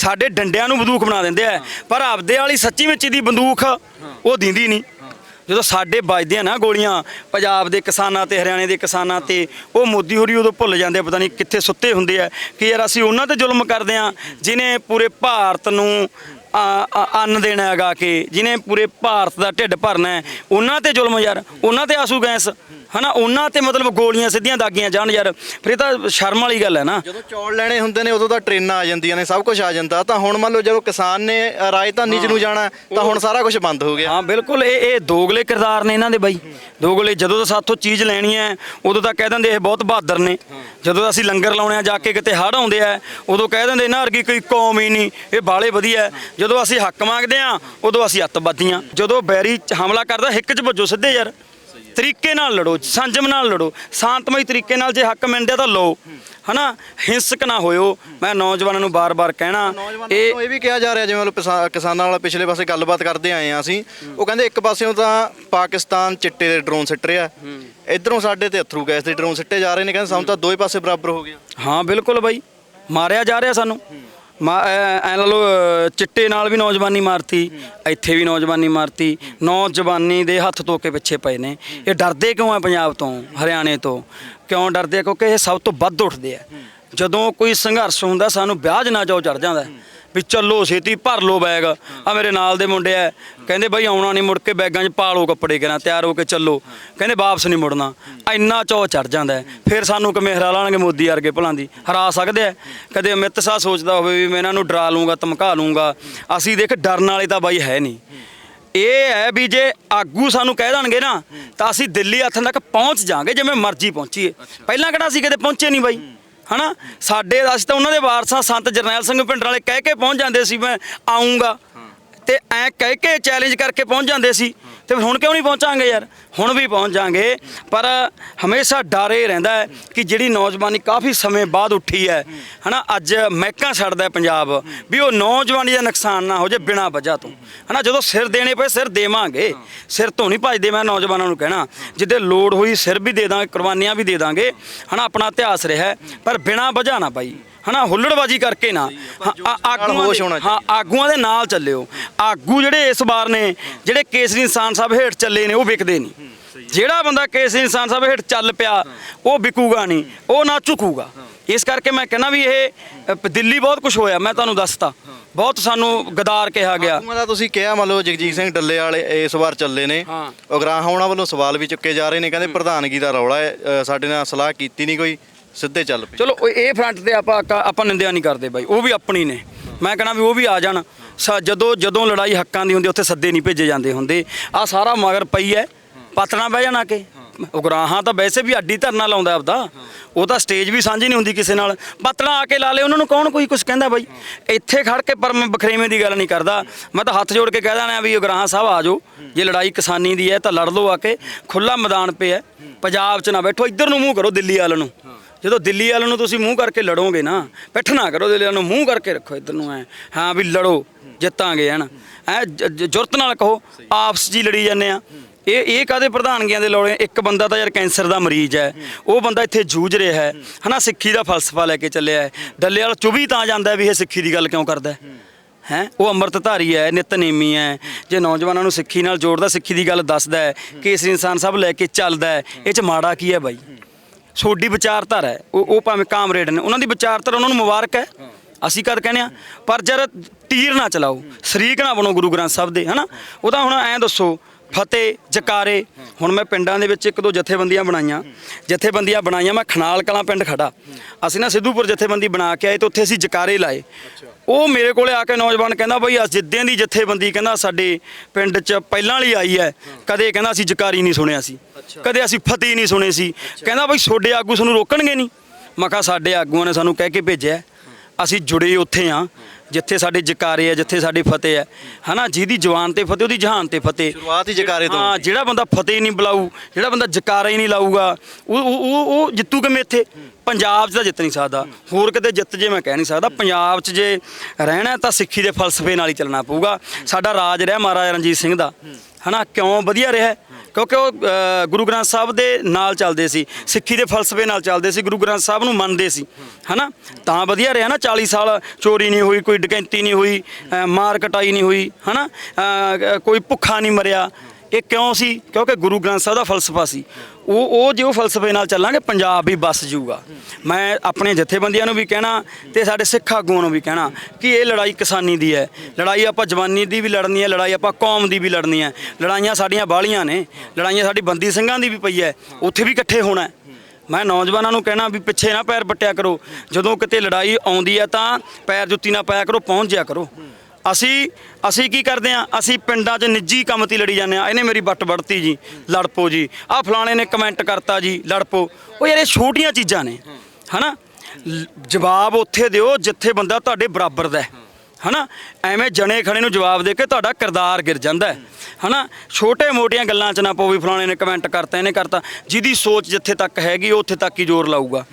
ਸਾਡੇ ਡੰਡਿਆਂ ਨੂੰ ਬੰਦੂਕ ਬਣਾ ਦਿੰਦੇ ਆ। ਪਰ ਆਪਦੇ ਵਾਲੀ ਸੱਚੀ ਵਿੱਚ ਦੀ ਬੰਦੂਕ ਉਹ ਦਿੰਦੀ ਨਹੀਂ। ਜਦੋਂ ਸਾਡੇ ਵੱਜਦੀਆਂ ਨਾ ਗੋਲੀਆਂ ਪੰਜਾਬ ਦੇ ਕਿਸਾਨਾਂ ਤੇ ਹਰਿਆਣੇ ਦੇ ਕਿਸਾਨਾਂ ਤੇ ਉਹ ਮੋਦੀ ਹੋਰੀ ਉਦੋਂ ਭੁੱਲ ਜਾਂਦੇ ਆ, ਪਤਾ ਨਹੀਂ ਕਿੱਥੇ ਸੁੱਤੇ ਹੁੰਦੇ ਆ ਕਿ ਯਾਰ ਅਸੀਂ ਉਹਨਾਂ ਤੇ ਜ਼ੁਲਮ ਕਰਦੇ ਆ ਜਿਨੇ ਪੂਰੇ ਭਾਰਤ ਨੂੰ ਆ- ਆ- ਅੰਨ ਦੇਣਾ ਹੈਗਾ ਕਿ ਜਿਨੇ ਪੂਰੇ ਭਾਰਤ ਦਾ ਢਿੱਡ ਭਰਨਾ ਹੈ ਉਹਨਾਂ ਤੇ ਜ਼ੁਲਮ ਯਾਰ ਉਹਨਾਂ ਤੇ ਆਸੂ ਗੈਸ ਹਨਾ? ਉਹਨਾਂ ਤੇ ਮਤਲਬ ਗੋਲੀਆਂ ਸਿੱਧੀਆਂ ਦਾਗੀਆਂ ਜਾਣ ਯਾਰ। ਫਿਰ ਇਹ ਤਾਂ ਸ਼ਰਮ ਵਾਲੀ ਗੱਲ ਹੈ ਨਾ। ਜਦੋਂ ਚੌਲ ਲੈਣੇ ਹੁੰਦੇ ਨੇ ਉਦੋਂ ਤਾਂ ਟ੍ਰੇਨਾਂ ਆ ਜਾਂਦੀਆਂ ਨੇ ਸਭ ਕੁਝ ਆ ਜਾਂਦਾ। ਤਾਂ ਹੁਣ ਮੰਨ ਲਓ ਜਦੋਂ ਕਿਸਾਨ ਨੇ ਰਾਜਧਾਨੀ 'ਚ ਨੂੰ ਜਾਣਾ ਤਾਂ ਹੁਣ ਸਾਰਾ ਕੁਝ ਬੰਦ ਹੋ ਗਿਆ। ਹਾਂ ਬਿਲਕੁਲ। ਇਹ ਇਹ ਦੋਗਲੇ ਕਿਰਦਾਰ ਨੇ ਇਹਨਾਂ ਦੇ ਬਾਈ। ਦੋਗਲੇ ਜਦੋਂ ਤਾਂ ਸਾਥੋਂ ਚੀਜ਼ ਲੈਣੀ ਹੈ ਉਦੋਂ ਤਾਂ ਕਹਿ ਦਿੰਦੇ ਇਹ ਬਹੁਤ ਬਹਾਦਰ ਨੇ। ਜਦੋਂ ਅਸੀਂ ਲੰਗਰ ਲਾਉਣੇ ਆ, ਜਾ ਕੇ ਕਿਤੇ ਹੜ ਆਉਂਦੇ ਆ, ਉਦੋਂ ਕਹਿ ਦਿੰਦੇ ਇਹਨਾਂ ਵਰਗੀ ਕੋਈ ਕੌਮ ਹੀ ਨਹੀਂ, ਇਹ ਬਾਲੇ ਵਧੀਆ ਜਦੋਂ ਅਸੀਂ ਹੱਕ ਮੰਗਦੇ ਆ, ਉਦੋਂ ਅਸੀਂ ਅੱਤਵਾਦੀਆਂ। ਜਦੋਂ ਬੈਰੀ ਚ ਹਮਲਾ ਕਰਦਾ, ਹਿੱਕ 'ਚ ਵੱਜੋ ਸਿੱਧੇ ਯਾਰ। ਤਰੀਕੇ ਨਾਲ ਲੜੋ ਸੰਜਮ ਨਾਲ ਲੜੋ ਸ਼ਾਂਤਮਈ ਤਰੀਕੇ ਨਾਲ ਜੇ ਹੱਕ ਮਿਲਦਾ ਤਾਂ ਲਓ। ਹਨਾ? ਹਿੰਸਕ ਨਾ ਹੋਇਓ। ਮੈਂ ਨੌਜਵਾਨਾਂ ਨੂੰ ਬਾਰ-ਬਾਰ ਕਹਿਣਾ ਇਹ ਇਹ ਵੀ ਕਿਹਾ ਜਾ ਰਿਹਾ ਜਿਵੇਂ ਕਿਸਾ- ਕਿਸਾਨਾਂ ਵਾਲਾ ਪਿਛਲੇ ਪਾਸੇ ਗੱਲਬਾਤ ਕਰਦੇ ਆਏ ਆ ਅਸੀਂ। ਉਹ ਕਹਿੰਦੇ ਇੱਕ ਪਾਸਿਓਂ ਤਾਂ ਪਾਕਿਸਤਾਨ ਚਿੱਟੇ ਦੇ ਡਰੋਨ ਸਿੱਟ ਰਿਹਾ। ਇਧਰੋਂ ਸਾਡੇ ਤੇ ਅਥਰੂ ਗੈਸ ਦੇ ਡਰੋਨ ਸਿੱਟੇ ਜਾ ਰਹੇ ਨੇ ਕਹਿੰਦੇ ਸਾਨੂੰ ਤਾਂ ਦੋਵੇਂ ਪਾਸੇ ਬਰਾਬਰ ਹੋ ਗਿਆ। ਹਾਂ ਬਿਲਕੁਲ ਬਾਈ। ਮਾਰਿਆ ਜਾ ਰਿਹਾ ਸਾਨੂੰ। ਮਾ- ਐ ਐ ਲਾ ਲਓ ਅ, ਚਿੱਟੇ ਨਾਲ ਵੀ ਨੌਜਵਾਨੀ ਮਾਰਤੀ ਇੱਥੇ ਵੀ ਨੌਜਵਾਨੀ ਮਾਰਤੀ ਨੌਜਵਾਨੀ ਦੇ ਹੱਥ ਧੋ ਕੇ ਪਿੱਛੇ ਪਏ ਨੇ। ਇਹ ਡਰਦੇ ਕਿਉਂ ਆ ਪੰਜਾਬ ਤੋਂ ਹਰਿਆਣੇ ਤੋਂ? ਕਿਉਂ ਡਰਦੇ? ਆ? ਕਿਉਂਕਿ ਇਹ ਸਭ ਤੋਂ ਵੱਧ ਉੱਠਦੇ ਆ ਜਦੋਂ ਕੋਈ ਸੰਘਰਸ਼ ਹੁੰਦਾ ਸਾਨੂੰ ਵਿਆਹ ਨਾ ਜਾਓ ਚੜ ਜਾਂਦਾ ਵੀ ਚੱਲੋ ਛੇਤੀ, ਭਰ ਲੋ ਬੈਗ ਆ ਮੇਰੇ ਨਾਲ ਦੇ ਮੁੰਡੇ ਆ। ਕਹਿੰਦੇ ਬਾਈ ਆਉਣਾ ਨਹੀਂ, ਮੁੜ ਕੇ ਬੈਗਾਂ 'ਚ ਪਾ ਲਓ ਕੱਪੜੇ ਕਰਾਂ ਤਿਆਰ ਹੋ ਕੇ ਚੱਲੋ। ਕਹਿੰਦੇ ਵਾਪਸ ਨਹੀਂ ਮੁੜਨਾ। ਇੰਨਾ ਚੌ ਚੜ ਜਾਂਦਾ ਫਿਰ ਸਾਨੂੰ ਕਿਵੇਂ ਹਰਾ ਲਾਣਗੇ ਮੋਦੀ ਵਰਗੇ ਭਲਾਂ ਦੀ। ਹਰਾ ਸਕਦੇ ਆ। ਕਦੇ ਅਮਿਤ ਸ਼ਾਹ ਸੋਚਦਾ ਹੋਵੇ ਵੀ ਮੈਂ ਇਹਨਾਂ ਨੂੰ ਡਰਾ ਲੂੰਗਾ ਧਮਕਾ ਲੂੰਗਾ ਅਸੀਂ ਦੇਖ, ਡਰਨ ਵਾਲੇ ਤਾਂ ਬਾਈ ਹੈ ਨਹੀਂ। ਇਹ ਹੈ ਵੀ ਜੇ ਆਗੂ ਸਾਨੂੰ ਕਹਿ ਦੇਣਗੇ ਨਾ, ਤਾਂ ਅਸੀਂ ਦਿੱਲੀ ਹੱਥਾਂ ਤੱਕ ਪਹੁੰਚ ਜਾਾਂਗੇ, ਜਿਵੇਂ ਮਰਜ਼ੀ ਪਹੁੰਚੀਏ। ਪਹਿਲਾਂ ਕਿਹੜਾ ਅਸੀਂ ਕਦੇ ਪਹੁੰਚੇ ਨਹੀਂ ਬਾਈ। ਹਨਾ? ਸਾਡੇ ਅਸੀਂ ਤਾਂ ਉਹਨਾਂ ਦੇ ਵਾਰਸਾਂ ਸੰਤ ਜਰਨੈਲ ਸਿੰਘ ਪਿੰਡ ਵਾਲੇ ਕਹਿ ਕੇ ਪਹੁੰਚ ਜਾਂਦੇ ਸੀ, ਮੈਂ ਆਉਂਗਾ। ਤੇ ਐ ਕਹਿ ਕੇ ਚੈਲੰਜ ਕਰਕੇ ਪਹੁੰਚ ਜਾਂਦੇ ਸੀ। ਤੇ ਹੁਣ ਕਿਉਂ ਨਹੀਂ ਪਹੁੰਚਾਂਗੇ ਯਾਰ? ਹੁਣ ਵੀ ਪਹੁੰਚ ਜਾਾਂਗੇ ਪਰ ਹਮੇਸ਼ਾ ਡਰ ਇਹ ਰਹਿੰਦਾ ਹੈ ਕਿ ਜਿਹੜੀ ਨੌਜਵਾਨੀ ਕਾਫੀ ਸਮੇਂ ਬਾਅਦ ਉੱਠੀ ਹੈ, ਹਨਾ, ਅੱਜ ਮਹਿਕਾਂ ਛੱਡਦਾ ਪੰਜਾਬ, ਵੀ ਉਹ ਨੌਜਵਾਨੀ ਦਾ ਨੁਕਸਾਨ ਨਾ ਹੋ ਜਾਏ ਬਿਨਾਂ ਵਜ੍ਹਾ ਤੋਂ। ਹਨਾ, ਜਦੋਂ ਸਿਰ ਦੇਣੇ ਪਏ, ਸਿਰ ਦੇਵਾਂਗੇ। ਸਿਰ ਤੋਂ ਨਹੀਂ ਭੱਜਦੇ ਮੈਂ ਨੌਜਵਾਨਾਂ ਨੂੰ ਕਹਿਣਾ। ਜਿੱਦੇ ਲੋੜ ਹੋਈ ਸਿਰ ਵੀ ਦੇ ਦਾਂਗੇ, ਕੁਰਬਾਨੀਆਂ ਵੀ ਦੇ ਦਾਂਗੇ। ਹਨਾ, ਆਪਣਾ ਇਤਿਹਾਸ ਰਿਹਾ ਪਰ ਬਿਨਾਂ ਵਜ੍ਹਾ ਨਾ ਭਾਈ। ਹਨਾ ਹੁੱਲੜਬਾਜੀ ਕਰਕੇ ਨਾ। ਹਾਂ, ਆ- ਆਗੂਆਂ ਹੋਸ਼ ਦੇ- ਹਾਂ ਆਗੂਆਂ ਦੇ ਨਾਲ ਚੱਲਿਓ। ਆਗੂ ਜਿਹੜੇ ਇਸ ਵਾਰ ਨੇ ਜਿਹੜੇ ਕੇਸਰੀ ਇਨਸਾਨ ਸਾਹਿਬ ਹੇਠ ਚੱਲੇ ਨੇ ਉਹ ਵਿਕਦੇ ਨਹੀਂ। ਜਿਹੜਾ ਬੰਦਾ ਕੇਸਰੀ ਇਨਸਾਨ ਸਾਹਿਬ ਹੇਠ ਚੱਲ ਪਿਆ ਉਹ ਵਿਕੂਗਾ ਨਹੀਂ ਉਹ ਨਾ ਝੁਕੂਗਾ। ਇਸ ਕਰਕੇ ਮੈਂ ਕਹਿੰਦਾ ਵੀ ਇਹ ਅ, ਦਿੱਲੀ ਬਹੁਤ ਕੁਝ ਹੋਇਆ ਮੈਂ ਤੁਹਾਨੂੰ ਦੱਸਤਾ। ਬਹੁਤ ਸਾਨੂੰ ਗਦਾਰ ਕਿਹਾ ਗਿਆ। ਆਗੂਆਂ ਦਾ ਤੁਸੀਂ ਕਿਹਾ ਮੰਨ ਲਓ ਜਗਜੀਤ ਸਿੰਘ ਡੱਲੇ ਵਾਲੇ ਇਸ ਵਾਰ ਚੱਲੇ ਨੇ। ਹਾਂ। ਉਗਰਾਹਾਂ ਉਹਨਾਂ ਵੱਲੋਂ ਸਵਾਲ ਵੀ ਚੁੱਕੇ ਜਾ ਰਹੇ ਨੇ ਕਹਿੰਦੇ ਪ੍ਰਧਾਨਗੀ ਦਾ ਰੌਲਾ ਹੈ ਅ, ਸਾਡੇ ਨਾਲ ਸਲਾਹ ਕੀਤੀ ਨਹੀਂ ਕੋਈ। ਸਿੱਧੇ ਚੱਲ ਪਏ। ਚਲੋ ਉਹ ਇਹ ਫਰੰਟ ਤੇ ਆਪਾਂ ਆਪਾਂ ਨਿੰਦਿਆ ਨਹੀਂ ਕਰਦੇ ਬਾਈ, ਉਹ ਵੀ ਆਪਣੀ ਨੇ। ਮੈਂ ਕਹਣਾ ਵੀ ਉਹ ਵੀ ਆ ਜਾਣ। ਸ ਜਦੋਂ ਜਦੋਂ ਲੜਾਈ ਹੱਕਾਂ ਦੀ ਹੁੰਦੀ ਉੱਥੇ ਸੱਦੇ ਨਹੀਂ ਭੇਜੇ ਜਾਂਦੇ ਹੁੰਦੇ। ਆ ਸਾਰਾ ਮਗਰ ਪਈ ਹੈ ਪਤਣਾ ਬਹਿ ਜਾਣਾ ਕੇ? ਉਗਰਾਹਾਂ ਤਾਂ ਵੈਸੇ ਵੀ ਅੱਡੀ ਧਰਨਾ ਲਾਉਂਦਾ ਆਪਦਾ। ਉਹ ਤਾਂ ਸਟੇਜ ਵੀ ਸਾਂਝੀ ਨਹੀਂ ਹੁੰਦੀ ਕਿਸੇ ਨਾਲ। ਪਤਣਾ ਆ ਕੇ ਲਾ ਲੇ, ਉਹਨਾਂ ਨੂੰ ਕੌਣ ਕੋਈ ਕੁਝ ਕਹਿੰਦਾ ਬਾਈ? ਇੱਥੇ ਖੜ ਕੇ ਪਰ ਮੈਂ ਬਖਰੇਵੇਂ ਦੀ ਗੱਲ ਨਹੀਂ ਕਰਦਾ। ਮੈਂ ਤਾਂ ਹੱਥ ਜੋੜ ਕੇ ਕਹਿ ਦੇਣਾ ਵੀ ਉਗਰਾਹਾਂ ਸਾਹਿਬ ਆ ਜਾਓ। ਜੇ ਲੜਾਈ ਕਿਸਾਨੀ ਦੀ ਹੈ ਤਾਂ ਲੜ ਲਓ ਆ ਕੇ। ਖੁੱਲਾ ਮੈਦਾਨ ਪਿਆ। ਪੰਜਾਬ 'ਚ ਨਾ ਬੈਠੋ, ਇੱਧਰ ਨੂੰ ਮੂੰਹ ਕਰੋ, ਦਿੱਲੀ ਵਾਲ ਨੂੰ। ਜਦੋਂ ਦਿੱਲੀ ਵਾਲ ਨੂੰ ਤੁਸੀਂ ਮੂੰਹ ਕਰਕੇ ਲੜੋਗੇ ਨਾ ਪਿੱਠ ਨਾ ਕਰੋ ਦਿੱਲੀ ਵਾਲ ਨੂੰ, ਮੂੰਹ ਕਰਕੇ ਰੱਖੋ ਇੱਧਰ ਨੂੰ ਐ। ਹਾਂ ਵੀ ਲੜੋ, ਜਿੱਤਾਂਗੇ, ਹਨ। ਐ ਜੁਰਤ ਨਾਲ ਕਹੋ, ਆਪਸ ਜੀ ਲੜੀ ਜਾਂਦੇ ਆ। ਇਹ ਇਹ ਕਾਦੇ ਪ੍ਰਧਾਨਗੀਆਂ ਦੇ ਲੋੜੇ? ਇੱਕ ਬੰਦਾ ਤਾਂ ਯਾਰ ਕੈਂਸਰ ਦਾ ਮਰੀਜ਼ ਹੈ ਉਹ ਬੰਦਾ ਇੱਥੇ ਜੂਝ ਰਿਹਾ ਹੈ ਹਨਾ, ਸਿੱਖੀ ਦਾ ਫਲਸਫਾ ਲੈ ਕੇ ਚੱਲਿਆ ਹੈ ਡੱਲੇ ਵਾਲਾ ਚੁਬੀ ਤਾਂ ਜਾਂਦਾ ਵੀ ਇਹ ਸਿੱਖੀ ਦੀ ਗੱਲ ਕਿਉਂ ਕਰਦਾ ਹੈ ਹੈ? ਉਹ ਅੰਮ੍ਰਿਤਧਾਰੀ ਹੈ ਨਿਤਨੇਮੀ ਹੈ ਜੇ ਨੌਜਵਾਨਾਂ ਨੂੰ ਸਿੱਖੀ ਨਾਲ ਜੋੜਦਾ, ਸਿੱਖੀ ਦੀ ਗੱਲ ਦੱਸਦਾ ਹੈ ਕਿ ਇਨਸਾਨ ਸਭ ਲੈ ਕੇ ਚੱਲਦਾ ਹੈ ਇਹ ਚ ਮਾੜਾ ਕੀ ਹੈ ਬਾਈ? ਸੋਡੀ ਵਿਚਾਰਧਾਰਾ ਹੈ। ਉਹ ਉਹ ਭਾਵੇਂ ਕਾਮਰੇਡ ਨੇ, ਉਹਨਾਂ ਦੀ ਵਿਚਾਰਧਾਰਾ, ਉਹਨਾਂ ਨੂੰ ਮੁਬਾਰਕ ਹੈ। ਅਸੀਂ ਕਦ ਕਹਿੰਦੇ ਆ ਪਰ ਜਰ ਤੀਰ ਨਾ ਚਲਾਓ, ਸ਼ਰੀਕ ਨਾ ਬਣੋ ਗੁਰੂ ਗ੍ਰੰਥ ਸਾਹਿਬ ਦੇ, ਹਨਾ? ਉਹ ਤਾਂ ਹੁਣ ਐਂ ਦੱਸੋ, ਫਤਿਹ, ਜਕਾਰੇ, ਹੁਣ ਮੈਂ ਪਿੰਡਾਂ ਦੇ ਵਿੱਚ ਇੱਕ ਦੋ ਜਥੇਬੰਦੀਆਂ ਬਣਾਈਆਂ। ਜਥੇਬੰਦੀਆਂ ਬਣਾਈਆਂ, ਮੈਂ ਖਨਾਲ ਕਲਾਂ ਪਿੰਡ ਖੜਾ ਅਸੀਂ ਨਾ ਸਿੱਧੂਪੁਰ ਜਥੇਬੰਦੀ ਬਣਾ ਕੇ ਆਏ ਤੇ ਉੱਥੇ ਅਸੀਂ ਜਕਾਰੇ ਲਾਏ। ਉਹ ਮੇਰੇ ਕੋਲੇ ਆ ਕੇ ਨੌਜਵਾਨ ਕਹਿੰਦਾ ਬਈ ਅੱਜ ਜਿੱਦਾਂ ਦੀ ਜਥੇਬੰਦੀ ਕਹਿੰਦਾ ਸਾਡੇ ਪਿੰਡ 'ਚ ਪਹਿਲਾਂ ਵਾਲੀ ਆਈ ਹੈ ਕਦੇ ਕਹਿੰਦਾ ਅਸੀਂ ਜਕਾਰੀ ਨਹੀਂ ਸੁਣਿਆ ਸੀ ਕਦੇ ਅਸੀਂ ਫਤਿਹ ਨਹੀਂ ਸੁਣੇ ਸੀ। ਕਹਿੰਦਾ ਬਈ ਤੁਹਾਡੇ ਆਗੂ ਸਾਨੂੰ ਰੋਕਣਗੇ ਨਹੀਂ। ਮੈਂ ਕਿਹਾ ਸਾਡੇ ਆਗੂਆਂ ਨੇ ਸਾਨੂੰ ਕਹਿ ਕੇ ਭੇਜਿਆ। ਅਸੀਂ ਜੁੜੇ ਉੱਥੇ ਆ ਜਿੱਥੇ ਸਾਡੇ ਜਕਾਰੇ ਆ ਜਿੱਥੇ ਸਾਡੀ ਫਤਿਹ ਹੈ ਹਨਾ ਜਿਹਦੀ ਜਵਾਨ ਤੇ ਫਤਿਹ ਉਹਦੀ ਜਹਾਨ ਤੇ ਫਤਿਹ। ਸ਼ੁਰੂਆਤ ਹੀ ਜਕਾਰੇ ਤੋਂ ਹਾਂ ਜਿਹੜਾ ਬੰਦਾ ਫਤਿਹ ਹੀ ਨਹੀਂ ਬੁਲਾਊ ਜਿਹੜਾ ਬੰਦਾ ਜਕਾਰਾ ਹੀ ਨਹੀਂ ਲਾਊਗਾ ਉਹ ਉਹ ਉਹ- ਉਹ ਜਿੱਤੂ ਕਿਵੇਂ ਇੱਥੇ? ਪੰਜਾਬ 'ਚ ਤਾਂ ਜਿੱਤ ਨਹੀਂ ਸਕਦਾ। ਹੋਰ ਕਿਤੇ ਜਿੱਤ ਜੇ ਮੈਂ ਕਹਿ ਨਹੀਂ ਸਕਦਾ। ਪੰਜਾਬ 'ਚ ਜੇ ਰਹਿਣਾ ਤਾਂ ਸਿੱਖੀ ਦੇ ਫਲਸਫੇ ਨਾਲ ਹੀ ਚੱਲਣਾ ਪਊਗਾ। ਸਾਡਾ ਰਾਜ ਰਿਹਾ ਮਹਾਰਾਜਾ ਰਣਜੀਤ ਸਿੰਘ ਦਾ। ਹਨਾ ਕਿਉਂ ਵਧੀਆ ਰਿਹਾ? ਕਿਉਂਕਿ ਉਹ ਅ, ਗੁਰੂ ਗ੍ਰੰਥ ਸਾਹਿਬ ਦੇ ਨਾਲ ਚੱਲਦੇ ਸੀ। ਸਿੱਖੀ ਦੇ ਫਲਸਫੇ ਨਾਲ ਚੱਲਦੇ ਸੀ ਗੁਰੂ ਗ੍ਰੰਥ ਸਾਹਿਬ ਨੂੰ ਮੰਨਦੇ ਸੀ। ਹਨਾ? ਤਾਂ ਵਧੀਆ ਰਿਹਾ ਨਾ 40 ਸਾਲ ਚੋਰੀ ਨਹੀਂ ਹੋਈ ਕੋਈ ਡਕੈਂਤੀ ਨਹੀਂ ਹੋਈ ਅ, ਮਾਰ ਕਟਾਈ ਨਹੀਂ ਹੋਈ ਹਨਾ? ਅ, ਕੋਈ ਭੁੱਖਾ ਨਹੀਂ ਮਰਿਆ। ਇਹ ਕਿਉਂ ਸੀ? ਕਿਉਂਕਿ ਗੁਰੂ ਗ੍ਰੰਥ ਸਾਹਿਬ ਦਾ ਫਲਸਫਾ ਸੀ। ਉਹ ਉਹ ਜੇ ਉਹ ਫਲਸਫੇ ਨਾਲ ਚੱਲਾਂਗੇ, ਪੰਜਾਬ ਵੀ ਬਸ ਜੂਗਾ ਮੈਂ ਆਪਣੇ ਜਥੇਬੰਦੀਆਂ ਨੂੰ ਵੀ ਕਹਿਣਾ ਤੇ ਸਾਡੇ ਸਿੱਖ ਆਗੂਆਂ ਨੂੰ ਵੀ ਕਹਿਣਾ ਕਿ ਇਹ ਲੜਾਈ ਕਿਸਾਨੀ ਦੀ ਹੈ। ਲੜਾਈ ਆਪਾਂ ਜਵਾਨੀ ਦੀ ਵੀ ਲੜਨੀ ਹੈ, ਲੜਾਈ ਆਪਾਂ ਕੌਮ ਦੀ ਵੀ ਲੜਨੀ ਹੈ। ਲੜਾਈਆਂ ਸਾਡੀਆਂ ਬਾਹਲੀਆਂ ਨੇ, ਲੜਾਈਆਂ ਸਾਡੀ ਬੰਦੀ ਸਿੰਘਾਂ ਦੀ ਵੀ ਪਈ ਹੈ। ਉੱਥੇ ਵੀ ਇਕੱਠੇ ਹੋਣਾ ਹੈ। ਮੈਂ ਨੌਜਵਾਨਾਂ ਨੂੰ ਕਹਿਣਾ ਵੀ ਪਿੱਛੇ ਨਾ ਪੈਰ ਪੱਟਿਆ ਕਰੋ। ਜਦੋਂ ਕਿਤੇ ਲੜਾਈ ਆਉਂਦੀ ਹੈ ਤਾਂ ਪੈਰ ਜੁੱਤੀ ਨਾ ਪਾਇਆ ਕਰੋ, ਪਹੁੰਚ ਜਿਆ ਕਰੋ। ਅਸੀਂ ਅਸੀਂ ਕੀ ਕਰਦੇ ਆ ਅਸੀਂ ਪਿੰਡਾਂ 'ਚ ਨਿੱਜੀ ਕੰਮ ਤੇ ਲੜੀ ਜਾਂਦੇ ਆ ਇਹਨੇ ਮੇਰੀ ਬੱਟ ਵੜਤੀ ਜੀ, ਲੜਪੋ ਜੀ। ਆਹ ਫਲਾਣੇ ਨੇ ਕਮੈਂਟ ਕਰਤਾ ਜੀ, ਲੜਪੋ। ਉਹ ਯਾਰ ਇਹ ਛੋਟੀਆਂ ਚੀਜ਼ਾਂ ਨੇ, ਹਨਾ? ਲ- ਜਵਾਬ ਉੱਥੇ ਦਿਓ ਜਿੱਥੇ ਬੰਦਾ ਤੁਹਾਡੇ ਬਰਾਬਰ ਦਾ ਹੈ। ਹਨਾ? ਐਵੇਂ ਜਣੇ ਖਣੇ ਨੂੰ ਜਵਾਬ ਦੇ ਕੇ ਤੁਹਾਡਾ ਕਿਰਦਾਰ ਗਿਰ ਜਾਂਦਾ ਹੈ। ਹਨਾ? ਛੋਟੇ ਮੋਟੀਆਂ ਗੱਲਾਂ 'ਚ ਨਾ ਪਓ ਵੀ ਫਲਾਣੇ ਨੇ ਕਮੈਂਟ ਕਰਤਾ, ਇਹਨੇ ਕਰਤਾ। ਜਿਹਦੀ ਸੋਚ ਜਿੱਥੇ ਤੱਕ ਹੈਗੀ, ਉਹ ਉੱਥੇ ਤੱਕ ਹੀ ਜ਼ੋਰ ਲਾਊਗਾ।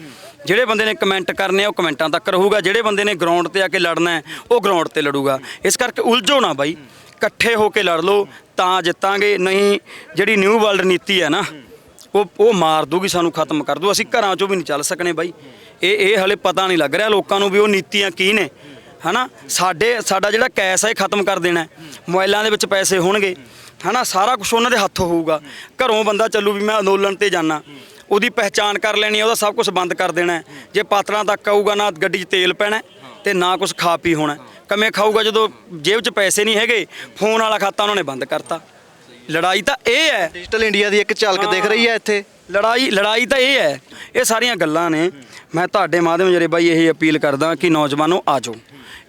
ਜਿਹੜੇ ਬੰਦੇ ਨੇ ਕਮੈਂਟ ਕਰਨੇ ਆ, ਉਹ ਕਮੈਂਟਾਂ ਤੱਕ ਰਹੂਗਾ। ਜਿਹੜੇ ਬੰਦੇ ਨੇ ਗਰਾਊਂਡ ਤੇ ਆ ਕੇ ਲੜਨਾ ਉਹ ਗਰਾਊਂਡ ਤੇ ਲੜੂਗਾ। ਇਸ ਕਰਕੇ ਉਲਝੋ ਨਾ ਬਾਈ। ਇਕੱਠੇ ਹੋ ਕੇ ਲੜ ਲਓ, ਤਾਂ ਜਿੱਤਾਂਗੇ। ਨਹੀਂ, ਜਿਹੜੀ ਨਿਊ ਵਰਲਡ ਨੀਤੀ ਹੈ ਨਾ, ਉਹ ਉਹ ਮਾਰ ਦੂਗੀ ਸਾਨੂੰ ਖਤਮ ਕਰ ਦੂ ਅਸੀਂ ਘਰਾਂ ਚੋਂ ਵੀ ਨਹੀਂ ਚੱਲ ਸਕਣੇ ਬਾਈ। ਇਹ ਇਹ ਹਲੇ ਪਤਾ ਨਹੀਂ ਲੱਗ ਰਿਹਾ। ਲੋਕਾਂ ਨੂੰ ਵੀ ਉਹ ਨੀਤੀਆਂ ਕੀ ਨੇ। ਹਨਾ? ਸਾਡੇ ਸਾਡਾ ਜਿਹੜਾ ਕੈਸ਼ ਹੈ ਇਹ ਖਤਮ ਕਰ ਦੇਣਾ ਹੈ। ਮੋਬਾਈਲਾਂ ਦੇ ਵਿੱਚ ਪੈਸੇ ਹੋਣਗੇ। ਹਨਾ? ਸਾਰਾ ਕੁਝ ਉਹਨਾਂ ਦੇ ਹੱਥ ਹੋਊਗਾ। ਘਰੋਂ ਬੰਦਾ ਚੱਲੂ ਵੀ ਮੈਂ ਅੰਦੋਲਨ ਤੇ ਜਾਣਾ ਉਹਦੀ ਪਹਿਚਾਣ ਕਰ ਲੈਣੀ ਉਹਦਾ ਸਭ ਕੁਝ ਬੰਦ ਕਰ ਦੇਣਾ ਜੇ ਪਾਤਰਾਂ ਤੱਕ ਆਊਗਾ ਨਾ ਗੱਡੀ 'ਚ ਤੇਲ ਪੈਣਾ ਹੈ, ਤੇ ਨਾ ਕੁਝ ਖਾ ਪੀ ਹੋਣਾ ਹੈ। ਕਮੇ ਖਾਊਗਾ ਜਦੋਂ ਜੇਬ 'ਚ ਪੈਸੇ ਨਹੀਂ ਹੈਗੇ ਫੋਨ ਵਾਲਾ ਖਾਤਾ ਉਹਨਾਂ ਨੇ ਬੰਦ ਕਰਤਾ। ਲੜਾਈ ਤਾਂ ਇਹ ਹੈ। ਡਿਜੀਟਲ ਇੰਡੀਆ ਦੀ ਇੱਕ ਝਲਕ ਦਿਖ ਰਹੀ ਹੈ ਇੱਥੇ। ਲੜਾਈ ਲੜਾਈ ਤਾਂ ਇਹ ਹੈ। ਇਹ ਸਾਰੀਆਂ ਗੱਲਾਂ ਨੇ। ਮੈਂ ਤੁਹਾਡੇ ਮਾਧਿਅਮ ਜਰੇ ਬਾਈ ਇਹ ਅਪੀਲ ਕਰਦਾ ਕਿ ਨੌਜਵਾਨੋ ਆ ਜਾਓ।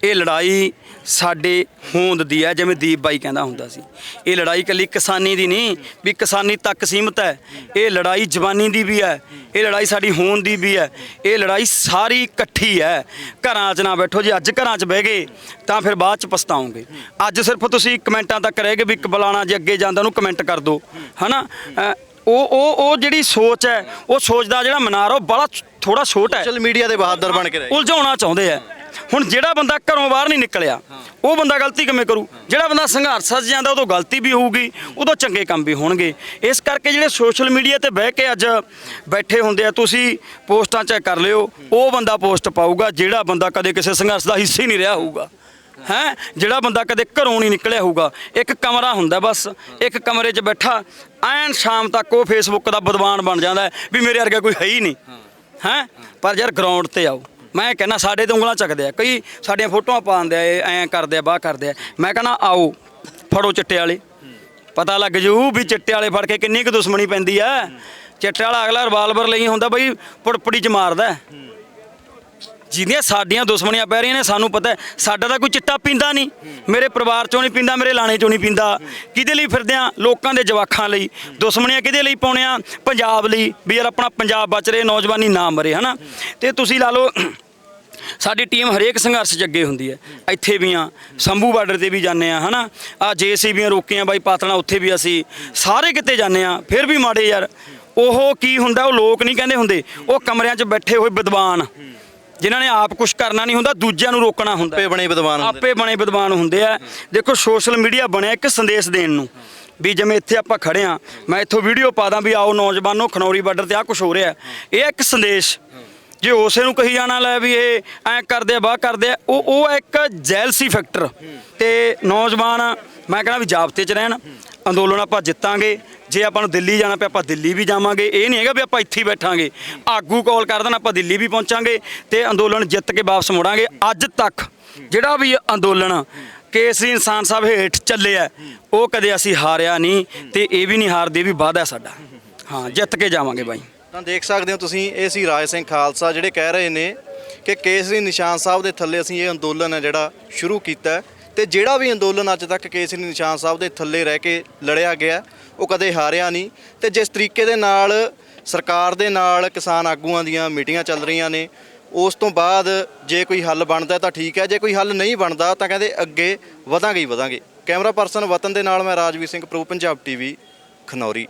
ਇਹ ਲੜਾਈ ਸਾਡੇ ਹੋਂਦ ਦੀ ਹੈ ਜਿਵੇਂ ਦੀਪ ਬਾਈ ਕਹਿੰਦਾ ਹੁੰਦਾ ਸੀ। ਇਹ ਲੜਾਈ ਕੱਲੀ ਕਿਸਾਨੀ ਦੀ ਨਹੀਂ ਵੀ ਕਿਸਾਨੀ ਤੱਕ ਸੀਮਤ ਹੈ। ਇਹ ਲੜਾਈ ਜਵਾਨੀ ਦੀ ਵੀ ਹੈ ਇਹ ਲੜਾਈ ਸਾਡੀ ਹੋਂਦ ਦੀ ਵੀ ਹੈ ਇਹ ਲੜਾਈ ਸਾਰੀ ਇਕੱਠੀ ਹੈ। ਘਰਾਂ 'ਚ ਨਾ ਬੈਠੋ ਜੇ ਅੱਜ ਘਰਾਂ 'ਚ ਬਹਿ ਗਏ ਤਾਂ ਫਿਰ ਬਾਅਦ 'ਚ ਪਛਤਾਓਗੇ। ਅੱਜ ਸਿਰਫ ਤੁਸੀਂ ਕਮੈਂਟਾਂ ਤੱਕ ਰਹਿ ਗਏ ਵੀ ਇੱਕ ਬਲਾਣਾ ਜੇ ਅੱਗੇ ਜਾਂਦਾ ਉਹਨੂੰ ਕਮੈਂਟ ਕਰ ਦਿਓ ਹਨਾ? ਉਹ ਉਹ ਉਹ ਜਿਹੜੀ ਸੋਚ ਹੈ ਉਹ ਸੋਚ ਦਾ ਜਿਹੜਾ ਮਨਾਰ ਉਹ ਬੜਾ ਥੋੜਾ ਛੋਟਾ ਹੈ। ਸੋਸ਼ਲ ਮੀਡੀਆ ਦੇ ਬਹਾਦਰ ਬਣ ਕੇ ਰਹੇ ਉਲਝਾਉਣਾ ਚਾਹੁੰਦੇ ਆ। ਹੁਣ ਜਿਹੜਾ ਬੰਦਾ ਘਰੋਂ ਬਾਹਰ ਨਹੀਂ ਨਿਕਲਿਆ, ਉਹ ਬੰਦਾ ਗਲਤੀ ਕਿਵੇਂ ਕਰੂ? ਜਿਹੜਾ ਬੰਦਾ ਸੰਘਰਸ਼ ਸੱਜ ਜਾਂਦਾ, ਉਦੋਂ ਗਲਤੀ ਵੀ ਹੋਊਗੀ, ਉਦੋਂ ਚੰਗੇ ਕੰਮ ਵੀ ਹੋਣਗੇ। ਇਸ ਕਰਕੇ ਜਿਹੜੇ ਸੋਸ਼ਲ ਮੀਡੀਆ ਤੇ ਬਹਿ ਕੇ ਅੱਜ ਬੈਠੇ ਹੁੰਦੇ ਆ, ਤੁਸੀਂ ਪੋਸਟਾਂ ਚੈੱਕ ਕਰ ਲਿਓ, ਉਹ ਬੰਦਾ ਪੋਸਟ ਪਾਊਗਾ, ਜਿਹੜਾ ਬੰਦਾ ਕਦੇ ਕਿਸੇ ਸੰਘਰਸ਼ ਦਾ ਹਿੱਸਾ ਹੀ ਨਹੀਂ ਰਿਹਾ ਹੋਊਗਾ। ਹੈ? ਜਿਹੜਾ ਬੰਦਾ ਕਦੇ ਘਰੋਂ ਨਹੀਂ ਨਿਕਲਿਆ ਹੋਊਗਾ, ਇੱਕ ਕਮਰਾ ਹੁੰਦਾ ਬਸ, ਇੱਕ ਕਮਰੇ 'ਚ ਬੈਠਾ, ਐਨ ਸ਼ਾਮ ਤੱਕ ਉਹ ਫੇਸਬੁੱਕ ਦਾ ਬਦਵਾਨ ਬਣ ਜਾਂਦਾ ਵੀ ਮੇਰੇ ਵਰਗਾ ਕੋਈ ਹੈ ਹੀ ਨਹੀਂ। ਹੈ? ਪਰ ਯਾਰ ਗਰਾਊਂਡ ਤੇ ਆਓ। ਮੈਂ ਕਹਿੰਦਾ ਸਾਡੇ ਤੇ ਉਂਗਲਾਂ ਚੱਕਦੇ ਆ, ਕਈ ਸਾਡੀਆਂ ਫੋਟੋਆਂ ਪਾਉਂਦੇ ਆ, ਇਹ ਐਂ ਕਰਦੇ ਆ, ਬਾਹ ਕਰਦੇ ਆ। ਮੈਂ ਕਹਿੰਦਾ, ਆਓ, ਫੜੋ ਚਿੱਟੇ ਵਾਲੇ। ਪਤਾ ਲੱਗ ਜੂ ਵੀ ਚਿੱਟੇ ਵਾਲੇ ਫੜ ਕੇ ਕਿੰਨੀ ਕੁ ਦੁਸ਼ਮਣੀ ਪੈਂਦੀ ਆ। ਚਿੱਟੇ ਵਾਲਾ ਅਗਲਾ ਰਿਵਾਲਵਰ ਲਈ ਹੁੰਦਾ ਬਈ, ਪੁੜਪੜੀ ਚ ਮਾਰਦਾ। ਜਿਹਦੀਆਂ ਸਾਡੀਆਂ ਦੁਸ਼ਮਣੀਆਂ ਪੈ ਰਹੀਆਂ ਨੇ, ਸਾਨੂੰ ਪਤਾ ਹੈ, ਸਾਡਾ ਤਾਂ ਕੋਈ ਚਿੱਟਾ ਪੀਂਦਾ ਨਹੀਂ। ਮੇਰੇ ਪਰਿਵਾਰ ਚੋਂ ਨਹੀਂ ਪੀਂਦਾ, ਮੇਰੇ ਲਾਣੇ ਚੋਂ ਨਹੀਂ ਪੀਂਦਾ। ਕਿਹਦੇ ਲਈ ਫਿਰਦੇ ਆ? ਲੋਕਾਂ ਦੇ ਜਵਾਕਾਂ ਲਈ। ਦੁਸ਼ਮਣੀਆਂ ਕਿਹਦੇ ਲਈ ਪਾਉਣੇ ਆ? ਪੰਜਾਬ ਲਈ, ਵੀ ਯਾਰ ਆਪਣਾ ਪੰਜਾਬ ਬਚ ਰਹੇ, ਨੌਜਵਾਨੀ ਨਾ ਮਰੇ, ਹਨਾ? ਤੇ ਤੁਸੀਂ ਲਾ ਲਓ, ਸਾਡੀ ਟੀਮ ਹਰੇਕ ਸੰਘਰਸ਼ 'ਚ ਅੱਗੇ ਹੁੰਦੀ ਹੈ। ਇੱਥੇ ਵੀ ਆ, ਸੰਭੂ ਬਾਰਡਰ ਤੇ ਵੀ ਜਾਂਦੇ ਆ, ਹਨਾ? ਆ ਜੇਸੀਬੀਆਂ ਰੋਕੀਆਂ, ਬਾਈ ਪਾਤਣਾ ਉੱਥੇ ਵੀ ਅਸੀਂ ਸਾਰੇ ਕਿਤੇ ਜਾਂਦੇ ਆ, ਫਿਰ ਵੀ ਮਾੜੇ ਯਾਰ। ਉਹ ਕੀ ਹੁੰਦਾ, ਉਹ ਲੋਕ ਨਹੀਂ ਕਹਿੰਦੇ ਹੁੰਦੇ। ਉਹ ਕਮਰਿਆਂ 'ਚ ਬੈਠੇ ਹੋਏ ਵਿਦਵਾਨ। ਜਿਨ੍ਹਾਂ ਨੇ ਆਪ ਕੁਝ ਕਰਨਾ ਨਹੀਂ ਹੁੰਦਾ ਦੂਜਿਆਂ ਨੂੰ ਰੋਕਣਾ ਹੁੰਦਾ। ਆਪੇ ਬਣੇ ਵਿਦਵਾਨ ਹੁੰਦੇ। ਆਪੇ ਬਣੇ ਵਿਦਵਾਨ ਹੁੰਦੇ ਆ। ਦੇਖੋ ਸੋਸ਼ਲ ਮੀਡੀਆ ਬਣਿਆ ਇੱਕ ਸੰਦੇਸ਼ ਦੇਣ ਨੂੰ ਵੀ ਜਿਵੇਂ ਇੱਥੇ ਆਪਾਂ ਖੜੇ ਆ ਮੈਂ ਇੱਥੋਂ ਵੀਡੀਓ ਪਾ ਦਾਂ ਵੀ ਆਓ ਨੌਜਵਾਨੋ ਖਨੌਰੀ ਬਾਰਡਰ ਤੇ ਆ ਕੁਝ ਹੋ ਰਿਹਾ। ਇਹ ਇੱਕ ਸੰਦੇਸ਼। ਜੇ ਉਸੇ ਨੂੰ ਕਹੀ ਜਾਣਾ ਲੈ ਵੀ ਇਹ ਐ ਕਰਦੇ ਆ ਬਾਹ ਕਰਦੇ ਆ ਉਹ ਉਹ ਇੱਕ ਜੈਲਸੀ ਫੈਕਟਰ। ਤੇ ਨੌਜਵਾਨ ਮੈਂ ਕਹਿੰਦਾ ਵੀ ਜਾਬਤੇ 'ਚ ਰਹਿਣ। ਅੰਦੋਲਨ ਆਪਾਂ ਜਿੱਤਾਂਗੇ, ਜੇ ਆਪਾਂ ਨੂੰ ਦਿੱਲੀ ਜਾਣਾ ਪਿਆ, ਆਪਾਂ ਦਿੱਲੀ ਵੀ ਜਾਵਾਂਗੇ। ਇਹ ਨਹੀਂ ਹੈਗਾ ਵੀ ਆਪਾਂ ਇੱਥੇ ਹੀ ਬੈਠਾਂਗੇ। ਆਗੂ ਕਾਲ ਕਰ ਦੇਣ, ਆਪਾਂ ਦਿੱਲੀ ਵੀ ਪਹੁੰਚਾਂਗੇ ਤੇ ਅੰਦੋਲਨ ਜਿੱਤ ਕੇ ਵਾਪਸ ਮੁੜਾਂਗੇ। ਅੱਜ ਤੱਕ ਜਿਹੜਾ ਵੀ ਅੰਦੋਲਨ ਕੇਸਰੀ ਇਨਸਾਨ ਸਾਹਿਬ ਹੇਠ ਚੱਲਿਆ ਉਹ ਕਦੇ ਅਸੀਂ ਹਾਰਿਆ ਨਹੀਂ ਤੇ ਇਹ ਵੀ ਨਹੀਂ ਹਾਰਦੇ ਇਹ ਵੀ ਵਾਅਦਾ ਸਾਡਾ। ਹਾਂ, ਜਿੱਤ ਕੇ ਜਾਵਾਂਗੇ ਬਾਈ। ਤਾਂ ਦੇਖ ਸਕਦੇ ਹੋ ਤੁਸੀਂ, ਇਹ ਸੀ ਰਾਜ ਸਿੰਘ ਖਾਲਸਾ ਜਿਹੜੇ ਕਹਿ ਰਹੇ ਨੇ ਕਿ ਕੇਸਰੀ ਨਿਸ਼ਾਨ ਸਾਹਿਬ ਦੇ ਥੱਲੇ ਅਸੀਂ ਇਹ ਅੰਦੋਲਨ ਹੈ ਜਿਹੜਾ ਸ਼ੁਰੂ ਕੀਤਾ ਤੇ ਜਿਹੜਾ ਵੀ ਅੰਦੋਲਨ ਅੱਜ ਤੱਕ ਕੇਸਰੀ ਨਿਸ਼ਾਨ ਸਾਹਿਬ ਦੇ ਥੱਲੇ ਰਹਿ ਕੇ ਲੜਿਆ ਗਿਆ, ਉਹ ਕਦੇ ਹਾਰਿਆ ਨਹੀਂ। ਤੇ ਜਿਸ ਤਰੀਕੇ ਦੇ ਨਾਲ ਸਰਕਾਰ ਦੇ ਨਾਲ ਕਿਸਾਨ ਆਗੂਆਂ ਦੀਆਂ ਮੀਟਿੰਗਾਂ ਚੱਲ ਰਹੀਆਂ ਨੇ, ਉਸ ਤੋਂ ਬਾਅਦ ਜੇ ਕੋਈ ਹੱਲ ਬਣਦਾ ਤਾਂ ਠੀਕ ਹੈ, ਜੇ ਕੋਈ ਹੱਲ ਨਹੀਂ ਬਣਦਾ ਤਾਂ ਕਹਿੰਦੇ ਅੱਗੇ ਵਧਾਂਗੇ ਹੀ ਵਧਾਂਗੇ। ਕੈਮਰਾ ਪਰਸਨ ਵਤਨ ਦੇ ਨਾਲ ਮੈਂ ਰਾਜਵੀਰ ਸਿੰਘ ਪ੍ਰੋ ਪੰਜਾਬ ਟੀਵੀ ਖਨੌਰੀ।